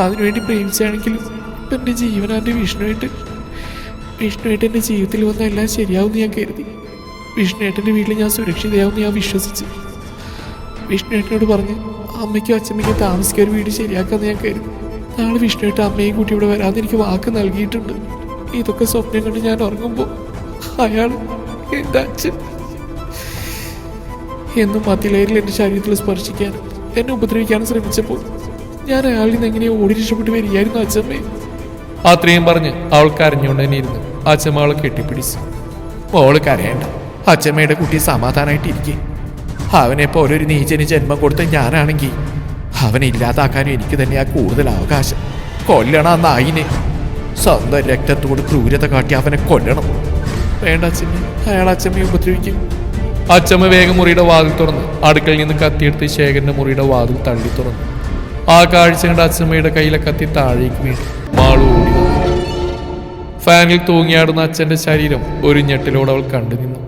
അതിനുവേണ്ടി പ്രേമിച്ചാണെങ്കിലും ഇപ്പം എന്റെ ജീവനാന്റെ വിഷ്ണുവായിട്ട് വിഷ്ണുവായിട്ട് എന്റെ ജീവിതത്തിൽ വന്ന എല്ലാം ശരിയാവും ഞാൻ കരുതി. വിഷ്ണുവേട്ടന്റെ വീട്ടിൽ ഞാൻ സുരക്ഷിതയാവുമെന്ന് ഞാൻ വിശ്വസിച്ചു. വിഷ്ണുവേട്ടനോട് പറഞ്ഞ് അമ്മയ്ക്കും അച്ഛമ്മയ്ക്കും താമസിക്കാൻ ഒരു വീട് ശരിയാക്കാന്ന് ഞാൻ കരുതി. നാളെ വിഷ്ണുവേട്ട അമ്മയും കൂട്ടി ഇവിടെ വരാമെന്ന് എനിക്ക് വാക്ക് നൽകിയിട്ടുണ്ട്. ഇതൊക്കെ സ്വപ്നം കണ്ട് ഞാൻ ഉറങ്ങുമ്പോൾ അയാൾ എന്റെ അച്ഛൻ എന്നും മതിലേരിൽ എന്റെ ശരീരത്തിൽ സ്പർശിക്കാൻ എന്നെ ഉപദ്രവിക്കാനും ശ്രമിച്ചപ്പോൾ ഞാൻ അയാളിൽ നിന്ന് എങ്ങനെയോ ഓടി രക്ഷപ്പെട്ട് വരികയായിരുന്നു അച്ഛമ്മേ. അത്രയും പറഞ്ഞ് അവൾ കരഞ്ഞുകൊണ്ട് തന്നെ ഇരുന്ന് അച്ഛമ്മ അവളെ കെട്ടിപ്പിടിച്ചു. മോൾ കരയണ്ട. അച്ഛമ്മയുടെ കുട്ടി സമാധാനമായിട്ട് ഇരിക്കെ അവനെ പോലെ ഒരു നീചന് ജന്മം കൊടുത്ത ഞാനാണെങ്കിൽ അവനെ ഇല്ലാതാക്കാനും എനിക്ക് തന്നെയാ കൂടുതൽ അവകാശം. കൊല്ലണം ആ നായിനെ സ്വന്തം രക്തത്തോട് ക്രൂരത കാട്ടി അവനെ കൊല്ലണം. വേണ്ട അച്ഛനെ അയാൾ അച്ഛമ്മയെ ഉപദ്രവിക്കും. അച്ഛമ്മ വേഗം മുറിയുടെ വാതിൽ തുറന്നു അടുക്കളയിൽ നിന്ന് കത്തിയെടുത്ത് ശേഖരന്റെ മുറിയുടെ വാതിൽ തള്ളി തുറന്നു. ആ കാഴ്ച കണ്ട അച്ഛമ്മയുടെ കയ്യിലെ കത്തി താഴേക്ക് വീണു. മാളു ഫാനിൽ തൂങ്ങിയാടുന്ന അച്ഛന്റെ ശരീരം ഒരു ഞെട്ടിലൂടെ അവൾ കണ്ടു നിന്നു.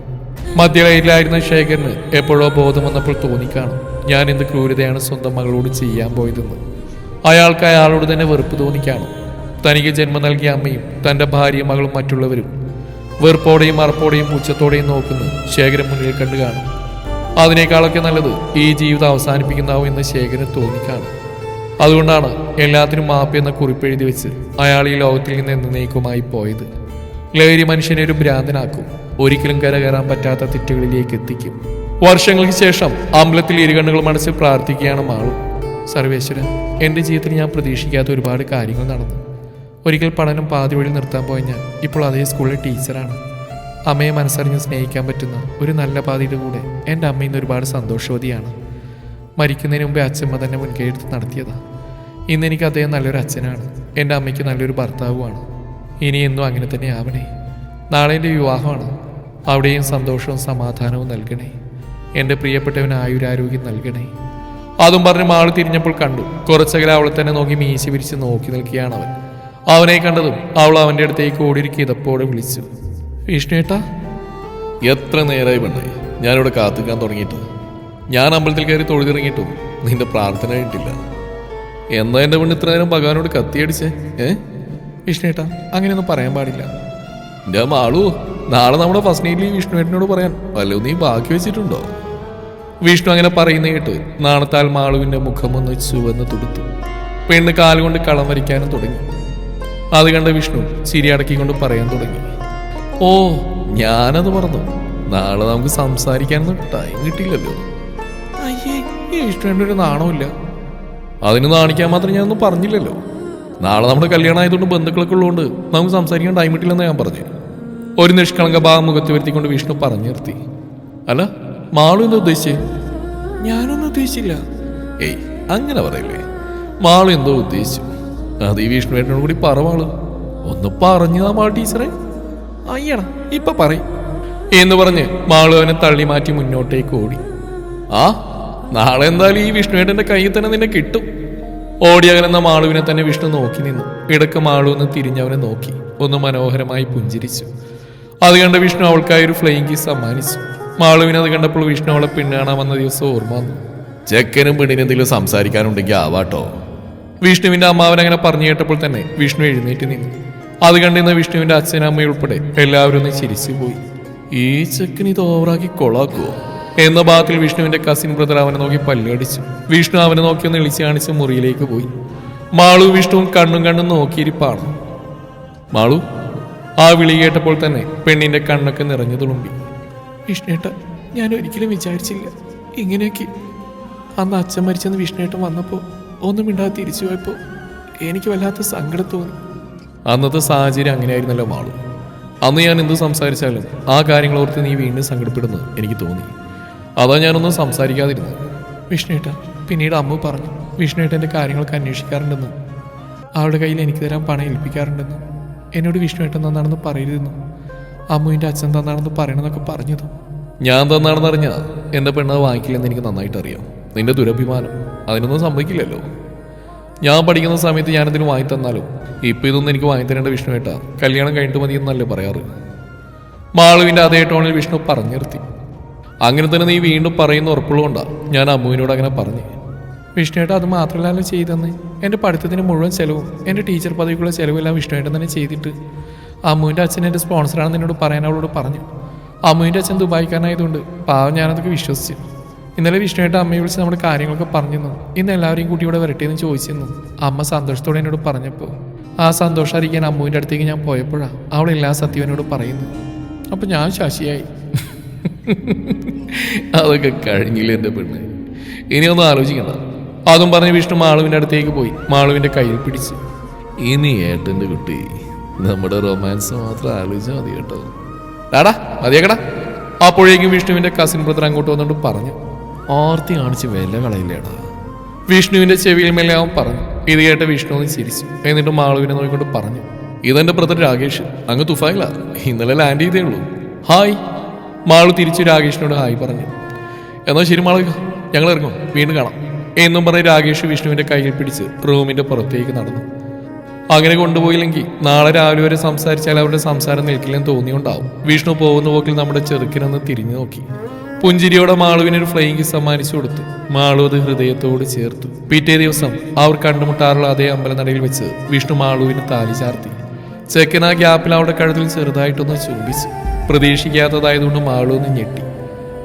മധ്യലയിലായിരുന്ന ശേഖരന് എപ്പോഴോ ബോധം വന്നപ്പോൾ തോന്നിക്കാണും. ഞാൻ എന്ത് ക്രൂരതയാണ് സ്വന്തം മകളോട് ചെയ്യാൻ പോയതെന്ന്. അയാൾക്ക് അയാളോട് തന്നെ വെറുപ്പ് തോന്നിക്കാണും. തനിക്ക് ജന്മം നൽകിയ അമ്മയും തന്റെ ഭാര്യയും മകളും മറ്റുള്ളവരും വെറുപ്പോടെയും മറപ്പോടെയും പുച്ഛത്തോടെയും നോക്കുന്നു ശേഖരൻ മുന്നിൽ കണ്ടു കാണും. അതിനേക്കാളൊക്കെ നല്ലത് ഈ ജീവിതം അവസാനിപ്പിക്കുന്നാവും എന്ന് ശേഖരൻ തോന്നിക്കാണും. അതുകൊണ്ടാണ് എല്ലാത്തിനും മാപ്പ് എന്ന കുറിപ്പെഴുതി വെച്ച് അയാൾ ഈ ലോകത്തിൽ നിന്ന് എന്നേക്കുമായി പോയത്. ലഹരി മനുഷ്യനെ ഒരു ഭ്രാന്തനാക്കും. ഒരിക്കലും കരകയറാൻ പറ്റാത്ത തെറ്റുകളിലേക്ക് എത്തിക്കും. വർഷങ്ങൾക്ക് ശേഷം അമ്പലത്തിൽ ഇരുകണ്ണുകൾ മനസ്സിൽ പ്രാർത്ഥിക്കുകയാണ് മാളും. സർവേശ്വരൻ എന്റെ ജീവിതത്തിൽ ഞാൻ പ്രതീക്ഷിക്കാത്ത ഒരുപാട് കാര്യങ്ങൾ നടന്നു. ഒരിക്കൽ പഠനം പാതി വഴി നിർത്താൻ പോയ ഞാൻ ഇപ്പോൾ അതേ സ്കൂളിലെ ടീച്ചറാണ്. അമ്മയെ മനസ്സറിഞ്ഞ് സ്നേഹിക്കാൻ പറ്റുന്ന ഒരു നല്ല പാതിയുടെ കൂടെ എന്റെ അമ്മ ഇന്ന് ഒരുപാട് സന്തോഷവതിയാണ്. മരിക്കുന്നതിന് മുമ്പേ അച്ഛമ്മ തന്നെ മുൻകൈയെടുത്ത് നടത്തിയതാണ് ഇന്ന് എനിക്ക് അദ്ദേഹം നല്ലൊരു അച്ഛനാണ്. എന്റെ അമ്മയ്ക്ക് നല്ലൊരു ഭർത്താവുമാണ്. ഇനി എന്നും അങ്ങനെ തന്നെ ആവണേ. നാളെ എന്റെ വിവാഹമാണ്. അവിടെയും സന്തോഷവും സമാധാനവും നൽകണേ. എന്റെ പ്രിയപ്പെട്ടവന് ആയുരാരോഗ്യം നൽകണേ. അതും പറഞ്ഞ് മാൾ തിരിഞ്ഞപ്പോൾ കണ്ടു. കുറച്ചകലെ അവളെ തന്നെ നോക്കി മീശി വിരിച്ച് നോക്കി നിൽക്കുകയാണ് അവൻ. അവനെ കണ്ടതും അവൾ അവന്റെ അടുത്തേക്ക് ഓടിയൊരു കിതപ്പോടെ വിളിച്ചു. വിഷ്ണുവേട്ടാ എത്ര നേരമായി പെണ്ണേ. ഞാനിവിടെ കാത്തിക്കാൻ തുടങ്ങിയിട്ട്. ഞാൻ അമ്പലത്തിൽ കയറി തൊഴുതിറങ്ങിയിട്ടും നിന്റെ പ്രാർത്ഥന കഴിഞ്ഞിട്ടില്ല എന്നാ എന്റെ പെണ്ണ് ഇത്ര നേരം ഭഗവാനോട് കത്തിയടിച്ചേ? ഏ? വിഷ്ണുവേട്ടാ അങ്ങനെയൊന്നും പറയാൻ പാടില്ല. ഞാൻ മാളു. നാളെ നമ്മുടെ ഫസ്റ്റ് നൈറ്റിൽ വിഷ്ണുവേട്ടനോട് പറയാൻ. വല്ലതും നീ ബാക്കി വെച്ചിട്ടുണ്ടോ? വിഷ്ണു അങ്ങനെ പറയുന്ന കേട്ട് നാണത്താൽ മാളുവിന്റെ മുഖം ഒന്ന് ചുവന്ന് തുടുത്തു. പെണ്ണ് കാലുകൊണ്ട് കളം വരയ്ക്കാനും തുടങ്ങി. അത് കണ്ട വിഷ്ണു ചിരി അടക്കിക്കൊണ്ട് പറയാൻ തുടങ്ങി. ഓ ഞാനത് പറഞ്ഞു നാളെ നമുക്ക് സംസാരിക്കാനൊന്നും ടൈം കിട്ടിയില്ലല്ലോ. അയ്യേ ഈ വിഷ്ണുവിന്റെ ഒരു നാണമില്ല അതിന് നാണിക്കാൻ മാത്രം ഞാനൊന്നും പറഞ്ഞില്ലല്ലോ. നാളെ നമ്മുടെ കല്യാണം ആയതുകൊണ്ട് ബന്ധുക്കളൊക്കെ ഉള്ളതുകൊണ്ട് നമുക്ക് സംസാരിക്കാൻ ടൈം കിട്ടില്ലെന്ന് ഞാൻ പറഞ്ഞു. ഒരു നിഷ്കളങ്ക ഭാഗമുഖത്ത് വരുത്തിക്കൊണ്ട് വിഷ്ണു പറഞ്ഞു നിർത്തി. അല്ല മാളു എന്താ ഉദ്ദേശിച്ചേ? ഞാനൊന്നും ഉദ്ദേശിച്ചില്ല. ഏയ് അങ്ങനെ പറയില്ലേ. മാളു എന്തോ ഉദ്ദേശിച്ചു. അത് ഈ വിഷ്ണുവേട്ടനോട് കൂടി പറവാൾ. ഒന്ന് പറഞ്ഞതാ മാൾ ടീച്ചറെ. അയ്യണ ഇപ്പൊ പറയും. എന്ന് പറഞ്ഞ് മാളു അവനെ തള്ളി മാറ്റി മുന്നോട്ടേക്ക് ഓടി. ആ നാളെ എന്തായാലും ഈ വിഷ്ണു വിഷ്ണുവേട്ടന്റെ കയ്യിൽ തന്നെ നിന്നെ കിട്ടും. ഓടി അകലുന്ന മാളുവിനെ തന്നെ വിഷ്ണു നോക്കി നിന്നു. ഇടയ്ക്ക് മാളു ഒന്ന് തിരിഞ്ഞവനെ നോക്കി. ഒന്ന് മനോഹരമായി പുഞ്ചിരിച്ചു. അത് കണ്ട വിഷ്ണു അവൾക്കായി ഒരു ഫ്ലൈയിങ് കിസ് സമ്മാനിച്ചു മാളുവിനെ അത് കണ്ടപ്പോൾ വിഷ്ണു അവളെ പെണ്ണ് വന്ന ദിവസം ഓർമ്മ വന്നു. ചെക്കനും പെണ്ണിനും എന്തെങ്കിലും സംസാരിക്കാനുണ്ടെങ്കിൽ ആവാട്ടോ. വിഷ്ണുവിന്റെ അമ്മാവൻ അങ്ങനെ പറഞ്ഞു കേട്ടപ്പോൾ തന്നെ വിഷ്ണു എഴുന്നേറ്റ് നിന്നു. അത് കണ്ടിരുന്ന വിഷ്ണുവിന്റെ അച്ഛനും ഉൾപ്പെടെ എല്ലാവരും ഒന്ന് ചിരിച്ചു പോയി. ഈ ചെക്കൻ ഇത് ഓവറാക്കി കൊളാക്കുവോ? എന്ന ഭാഗത്തിൽ വിഷ്ണുവിന്റെ കസിൻ ബ്രദർ അവനെ നോക്കി പല്ലടിച്ചു വിഷ്ണു അവനെ നോക്കി ഒന്ന് ഇളിച്ചു കാണിച്ച് മുറിയിലേക്ക് പോയി. മാളു വിഷ്ണുവും കണ്ണും കണ്ണും നോക്കിയിരിപ്പാണ്. മാളു ആ വിളി കേട്ടപ്പോൾ തന്നെ പെണ്ണിന്റെ കണ്ണൊക്കെ നിറഞ്ഞു തുളുമ്പി. വിഷ്ണേട്ട ഞാൻ ഒരിക്കലും വിചാരിച്ചില്ല. ഇങ്ങനെയൊക്കെ. അന്ന് അച്ഛൻ മരിച്ചെന്ന് വിഷ്ണേട്ട വന്നപ്പോൾ ഒന്നും മിണ്ടാതെ തിരിച്ചു പോയപ്പോൾ എനിക്ക് വല്ലാത്ത സങ്കടം തോന്നി. അന്നത്തെ സാഹചര്യം അങ്ങനെയായിരുന്നല്ലോ മാളു. അന്ന് ഞാൻ എന്ത് സംസാരിച്ചാലും ആ കാര്യങ്ങൾ ഓർത്ത് നീ വീണ്ടും സങ്കടപ്പെടുന്നു എനിക്ക് തോന്നി. അതാ ഞാനൊന്നും സംസാരിക്കാതിരുന്നത്. വിഷ്ണേട്ട പിന്നീട് അമ്മ പറഞ്ഞു വിഷ്ണുവേട്ടന്റെ കാര്യങ്ങളൊക്കെ അന്വേഷിക്കാറുണ്ടെന്നും അവളുടെ കയ്യിൽ എനിക്ക് തരാൻ പണം ഏൽപ്പിക്കാറുണ്ടെന്നും. എന്നോട് വിഷ്ണുവേട്ടൻ തന്നാണെന്ന് പറയരുതെന്നും? അമ്മുവിന്റെ അച്ഛൻ തന്നാണെന്ന് പറയണമെന്നൊക്കെ പറഞ്ഞതും. ഞാൻ തന്നാണെന്ന് അറിഞ്ഞാൽ എന്റെ പെണ്ണത് വാങ്ങിക്കില്ലെന്ന് എനിക്ക് നന്നായിട്ട് അറിയാം നിന്റെ ദുരഭിമാനം അതിനൊന്നും സംഭവിക്കില്ലല്ലോ ഞാൻ പഠിക്കുന്ന സമയത്ത് ഞാനതിന് വാങ്ങി തന്നാലും ഇപ്പം ഇതൊന്നും എനിക്ക് വാങ്ങി തരേണ്ട വിഷ്ണുവേട്ട. കല്യാണം കഴിഞ്ഞിട്ട് മതി എന്നല്ലേ പറയാറ്. മാളുവിന്റെ അതേ ടോണിൽ വിഷ്ണു പറഞ്ഞു നിർത്തി അങ്ങനെ തന്നെ നീ വീണ്ടും പറയുന്ന ഉറപ്പുള്ളതുകൊണ്ടാണ് ഞാൻ അമ്മുവിനോട് അങ്ങനെ പറഞ്ഞു. വിഷ്ണുവേട്ട അത് മാത്രമല്ലല്ലോ ചെയ്തെന്ന് എന്റെ പഠിത്തത്തിന് മുഴുവൻ ചിലവും എന്റെ ടീച്ചർ പദവിക്കുള്ള ചിലവെല്ലാം വിഷ്ണുവേട്ടൻ തന്നെ ചെയ്തിട്ട്. അമ്മുവിന്റെ അച്ഛൻ എന്റെ സ്പോൺസറാണെന്ന് എന്നോട് പറയാൻ അവളോട് പറഞ്ഞു. അമ്മുവിന്റെ അച്ഛൻ ദുബായിക്കാരനായതുകൊണ്ട് പാവം ഞാനതൊക്കെ വിശ്വസിച്ചു. ഇന്നലെ വിഷ്ണുവേട്ട അമ്മയെ വിളിച്ച് നമ്മുടെ കാര്യങ്ങളൊക്കെ പറഞ്ഞിരുന്നു. ഇന്ന് എല്ലാവരെയും കൂട്ടി ഇവിടെ വരട്ടെ എന്ന് ചോദിച്ചെന്നു അമ്മ സന്തോഷത്തോടെ എന്നോട് പറഞ്ഞപ്പോൾ ആ സന്തോഷം അറിയിക്കാൻ അമ്മുവിന്റെ അടുത്തേക്ക് ഞാൻ പോയപ്പോഴാണ് അവൾ എല്ലാ സത്യവും എന്നോട് പറയുന്നു. അപ്പം ഞാൻ ശശിയായി. അതൊക്കെ കഴിഞ്ഞില്ല എന്റെ പെണ്ണ്? ഇനിയൊന്നും ആലോചിക്കണ്ട. അതും പറഞ്ഞ് വിഷ്ണു മാളുവിന്റെ അടുത്തേക്ക് പോയി. മാളുവിന്റെ കയ്യിൽ പിടിച്ച്. ഇനി ഏട്ടന്റെ കുട്ടി നമ്മുടെ റൊമാൻസ് മാത്രം ആലോചിച്ചാൽ മതി കേട്ടോ. ഡാടാ മതിയേക്കടാ. അപ്പോഴേക്കും വിഷ്ണുവിന്റെ കസിൻ ബ്രദർ അങ്ങോട്ട് വന്നുകൊണ്ട് പറഞ്ഞു. ആർത്തി കാണിച്ച് വില കളയില്ലേടാ. വിഷ്ണുവിന്റെ ചെവിയിൽ മേലെ അവൻ പറഞ്ഞു. ഇത് കേട്ട വിഷ്ണു ഒന്ന് ചിരിച്ചു. എന്നിട്ട് മാളുവിനെ നോക്കിക്കൊണ്ട് പറഞ്ഞു. ഇതെന്റെ ബ്രദർ രാകേഷ്. അങ്ങ് തുഫായില്ല. ഇന്നലെ ലാൻഡ് ചെയ്തേ ഉള്ളൂ ഹായ് മാളു തിരിച്ചു രാകേഷിനോട് ഹായ് പറഞ്ഞു. എന്നാൽ ശരി മാളു ഞങ്ങൾ ഇറങ്ങും. വീണ്ടും കാണാം. എന്നും പറഞ്ഞ് രാകേഷ് വിഷ്ണുവിന്റെ കയ്യിൽ പിടിച്ച് റൂമിന്റെ പുറത്തേക്ക് നടന്നു. അങ്ങനെ കൊണ്ടുപോയില്ലെങ്കിൽ നാളെ രാവിലെ വരെ സംസാരിച്ചാൽ അവരുടെ സംസാരം നിൽക്കില്ലെന്ന് തോന്നിയുണ്ടാവും. വിഷ്ണു പോകുന്ന പോക്കിൽ നമ്മുടെ ചെറുക്കിനൊന്ന് തിരിഞ്ഞു നോക്കി. പുഞ്ചിരിയോടെ മാളുവിന് ഒരു സമ്മാനിച്ചു കൊടുത്തു. മാളു അത് ഹൃദയത്തോട് ചേർത്തു. പിറ്റേ ദിവസം അവർ കണ്ടുമുട്ടാറുള്ള അതേ അമ്പലനടയിൽ വെച്ച് വിഷ്ണു മാളുവിന് താലി ചാർത്തി. ചെക്കൻ ആ ഗ്യാപ്പിൽ അവരുടെ കഴുത്തിൽ ചെറുതായിട്ടൊന്ന് ചുംബിച്ചു. പ്രതീക്ഷിക്കാത്തതായതുകൊണ്ട് മാളു ഒന്ന് ഞെട്ടി.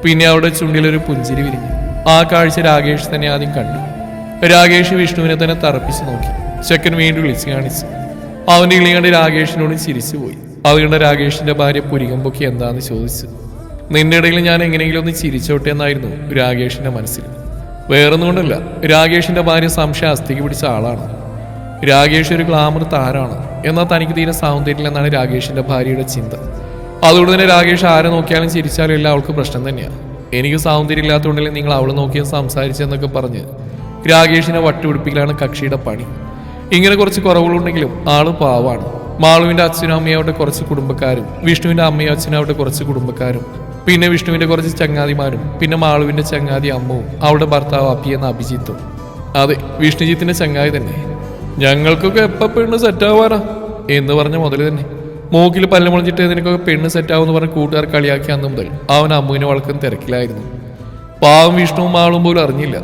പിന്നെ അവരുടെ ചുണ്ടിലൊരു പുഞ്ചിരി വിരിഞ്ഞു. ആ കാഴ്ച രാകേഷ് തന്നെ ആദ്യം കണ്ടു. രാകേഷ് വിഷ്ണുവിനെ തന്നെ തറപ്പിച്ച് നോക്കി. ചെക്കൻ വീണ്ടും വിളിച്ച് കാണിച്ചു. അവന്റെ കിളി കണ്ട് രാകേഷിനോട് ചിരിച്ചു പോയി. അത് കണ്ട രാകേഷിന്റെ ഭാര്യ പുരികം പൊക്കി എന്താന്ന് ചോദിച്ചു. നിന്റെ ഇടയിൽ ഞാൻ എങ്ങനെയെങ്കിലും ഒന്ന് ചിരിച്ചോട്ടെ എന്നായിരുന്നു രാകേഷിന്റെ മനസ്സിൽ. വേറൊന്നും കൊണ്ടല്ല രാകേഷിന്റെ ഭാര്യ സംശയ അസ്ഥിക്ക് പിടിച്ച ആളാണ്. രാകേഷ് ഒരു ഗ്ലാമർ താരമാണ് എന്നാൽ തനിക്ക് തീരെ സൗന്ദര്യമില്ലെന്നാണ് രാകേഷിന്റെ ഭാര്യയുടെ ചിന്ത. അതുകൊണ്ട് തന്നെ രാകേഷ് ആരെ നോക്കിയാലും ചിരിച്ചാലും എല്ലാം അവൾക്ക് പ്രശ്നം തന്നെയാണ് എനിക്ക് സൗന്ദര്യം ഇല്ലാത്തതുകൊണ്ടല്ലേ നിങ്ങൾ അവളെ നോക്കിയ സംസാരിച്ചെന്നൊക്കെ പറഞ്ഞ് രാകേഷിനെ വട്ടുപിടിപ്പിക്കലാണ് കക്ഷിയുടെ പണി. ഇങ്ങനെ കുറച്ച് കുറവുകളുണ്ടെങ്കിലും ആൾ പാവാണ്. മാളുവിന്റെ അച്ഛനും അമ്മയാവട്ടെ കുറച്ച് കുടുംബക്കാരും വിഷ്ണുവിന്റെ അമ്മയും അച്ഛനാവട്ടെ കുറച്ച് കുടുംബക്കാരും പിന്നെ വിഷ്ണുവിന്റെ കുറച്ച് ചങ്ങാതിമാരും പിന്നെ മാളുവിന്റെ ചങ്ങാതി അമ്മവും അവളുടെ ഭർത്താവ് അപ്പി എന്ന അഭിജിത്തും. അതെ വിഷ്ണുജിത്തിന്റെ ചങ്ങാതി തന്നെ. ഞങ്ങൾക്കൊക്കെ എപ്പ പെണ്ണ് സെറ്റ് ആവാറാ എന്ന് പറഞ്ഞ മുതൽ തന്നെ. മൂക്കിൽ പല്ല് മുളഞ്ഞിട്ട് നിനക്കൊക്കെ പെണ്ണ് സെറ്റ് ആവുമെന്ന് പറഞ്ഞ് കൂട്ടുകാർ കളിയാക്കി അന്ന് മുതൽ അവൻ അമ്മുവിനെ വളക്കം തിരക്കിലായിരുന്നു. പാവം വിഷ്ണുവും ആളും പോലും അറിഞ്ഞില്ല.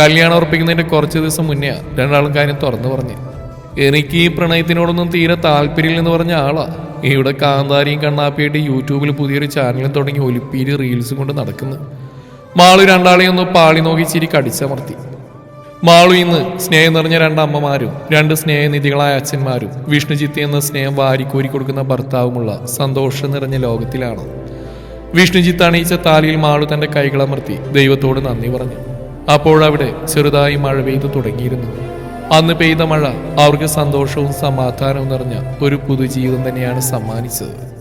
കല്യാണം ഉറപ്പിക്കുന്നതിന്റെ കുറച്ച് ദിവസം മുന്നേ രണ്ടാളും കാര്യം തുറന്നു പറഞ്ഞു. എനിക്ക് ഈ പ്രണയത്തിനോടൊന്നും തീരെ താല്പര്യമില്ലെന്ന് പറഞ്ഞ ആളാ. ഇവിടെ കാന്താരിയും കണ്ണാപ്പിയായിട്ട് യൂട്യൂബിൽ പുതിയൊരു ചാനലും തുടങ്ങി ഒലിപ്പീര് റീൽസും കൊണ്ട് നടക്കുന്നു. മാളു രണ്ടാളെയൊന്ന് പാളി നോക്കി ചിരി കടിച്ചമർത്തി. മാളു ഇന്ന് സ്നേഹം നിറഞ്ഞ രണ്ടമ്മമാരും രണ്ട് സ്നേഹനിധികളായ അച്ഛന്മാരും വിഷ്ണുജിത്ത് എന്ന സ്നേഹം വാരിക്കോരി കൊടുക്കുന്ന ഭർത്താവുമുള്ള സന്തോഷം നിറഞ്ഞ ലോകത്തിലാണ്. വിഷ്ണുജിത്ത് അണിയിച്ച താലിയിൽ മാളു തന്റെ കൈകളമർത്തി ദൈവത്തോട് നന്ദി പറഞ്ഞു. അപ്പോഴവിടെ ചെറുതായി മഴ പെയ്തു തുടങ്ങിയിരുന്നു. അന്ന് പെയ്ത മഴ അവർക്ക് സന്തോഷവും സമാധാനവും നിറഞ്ഞ ഒരു പുതുജീവിതം തന്നെയാണ് സമ്മാനിച്ചത്.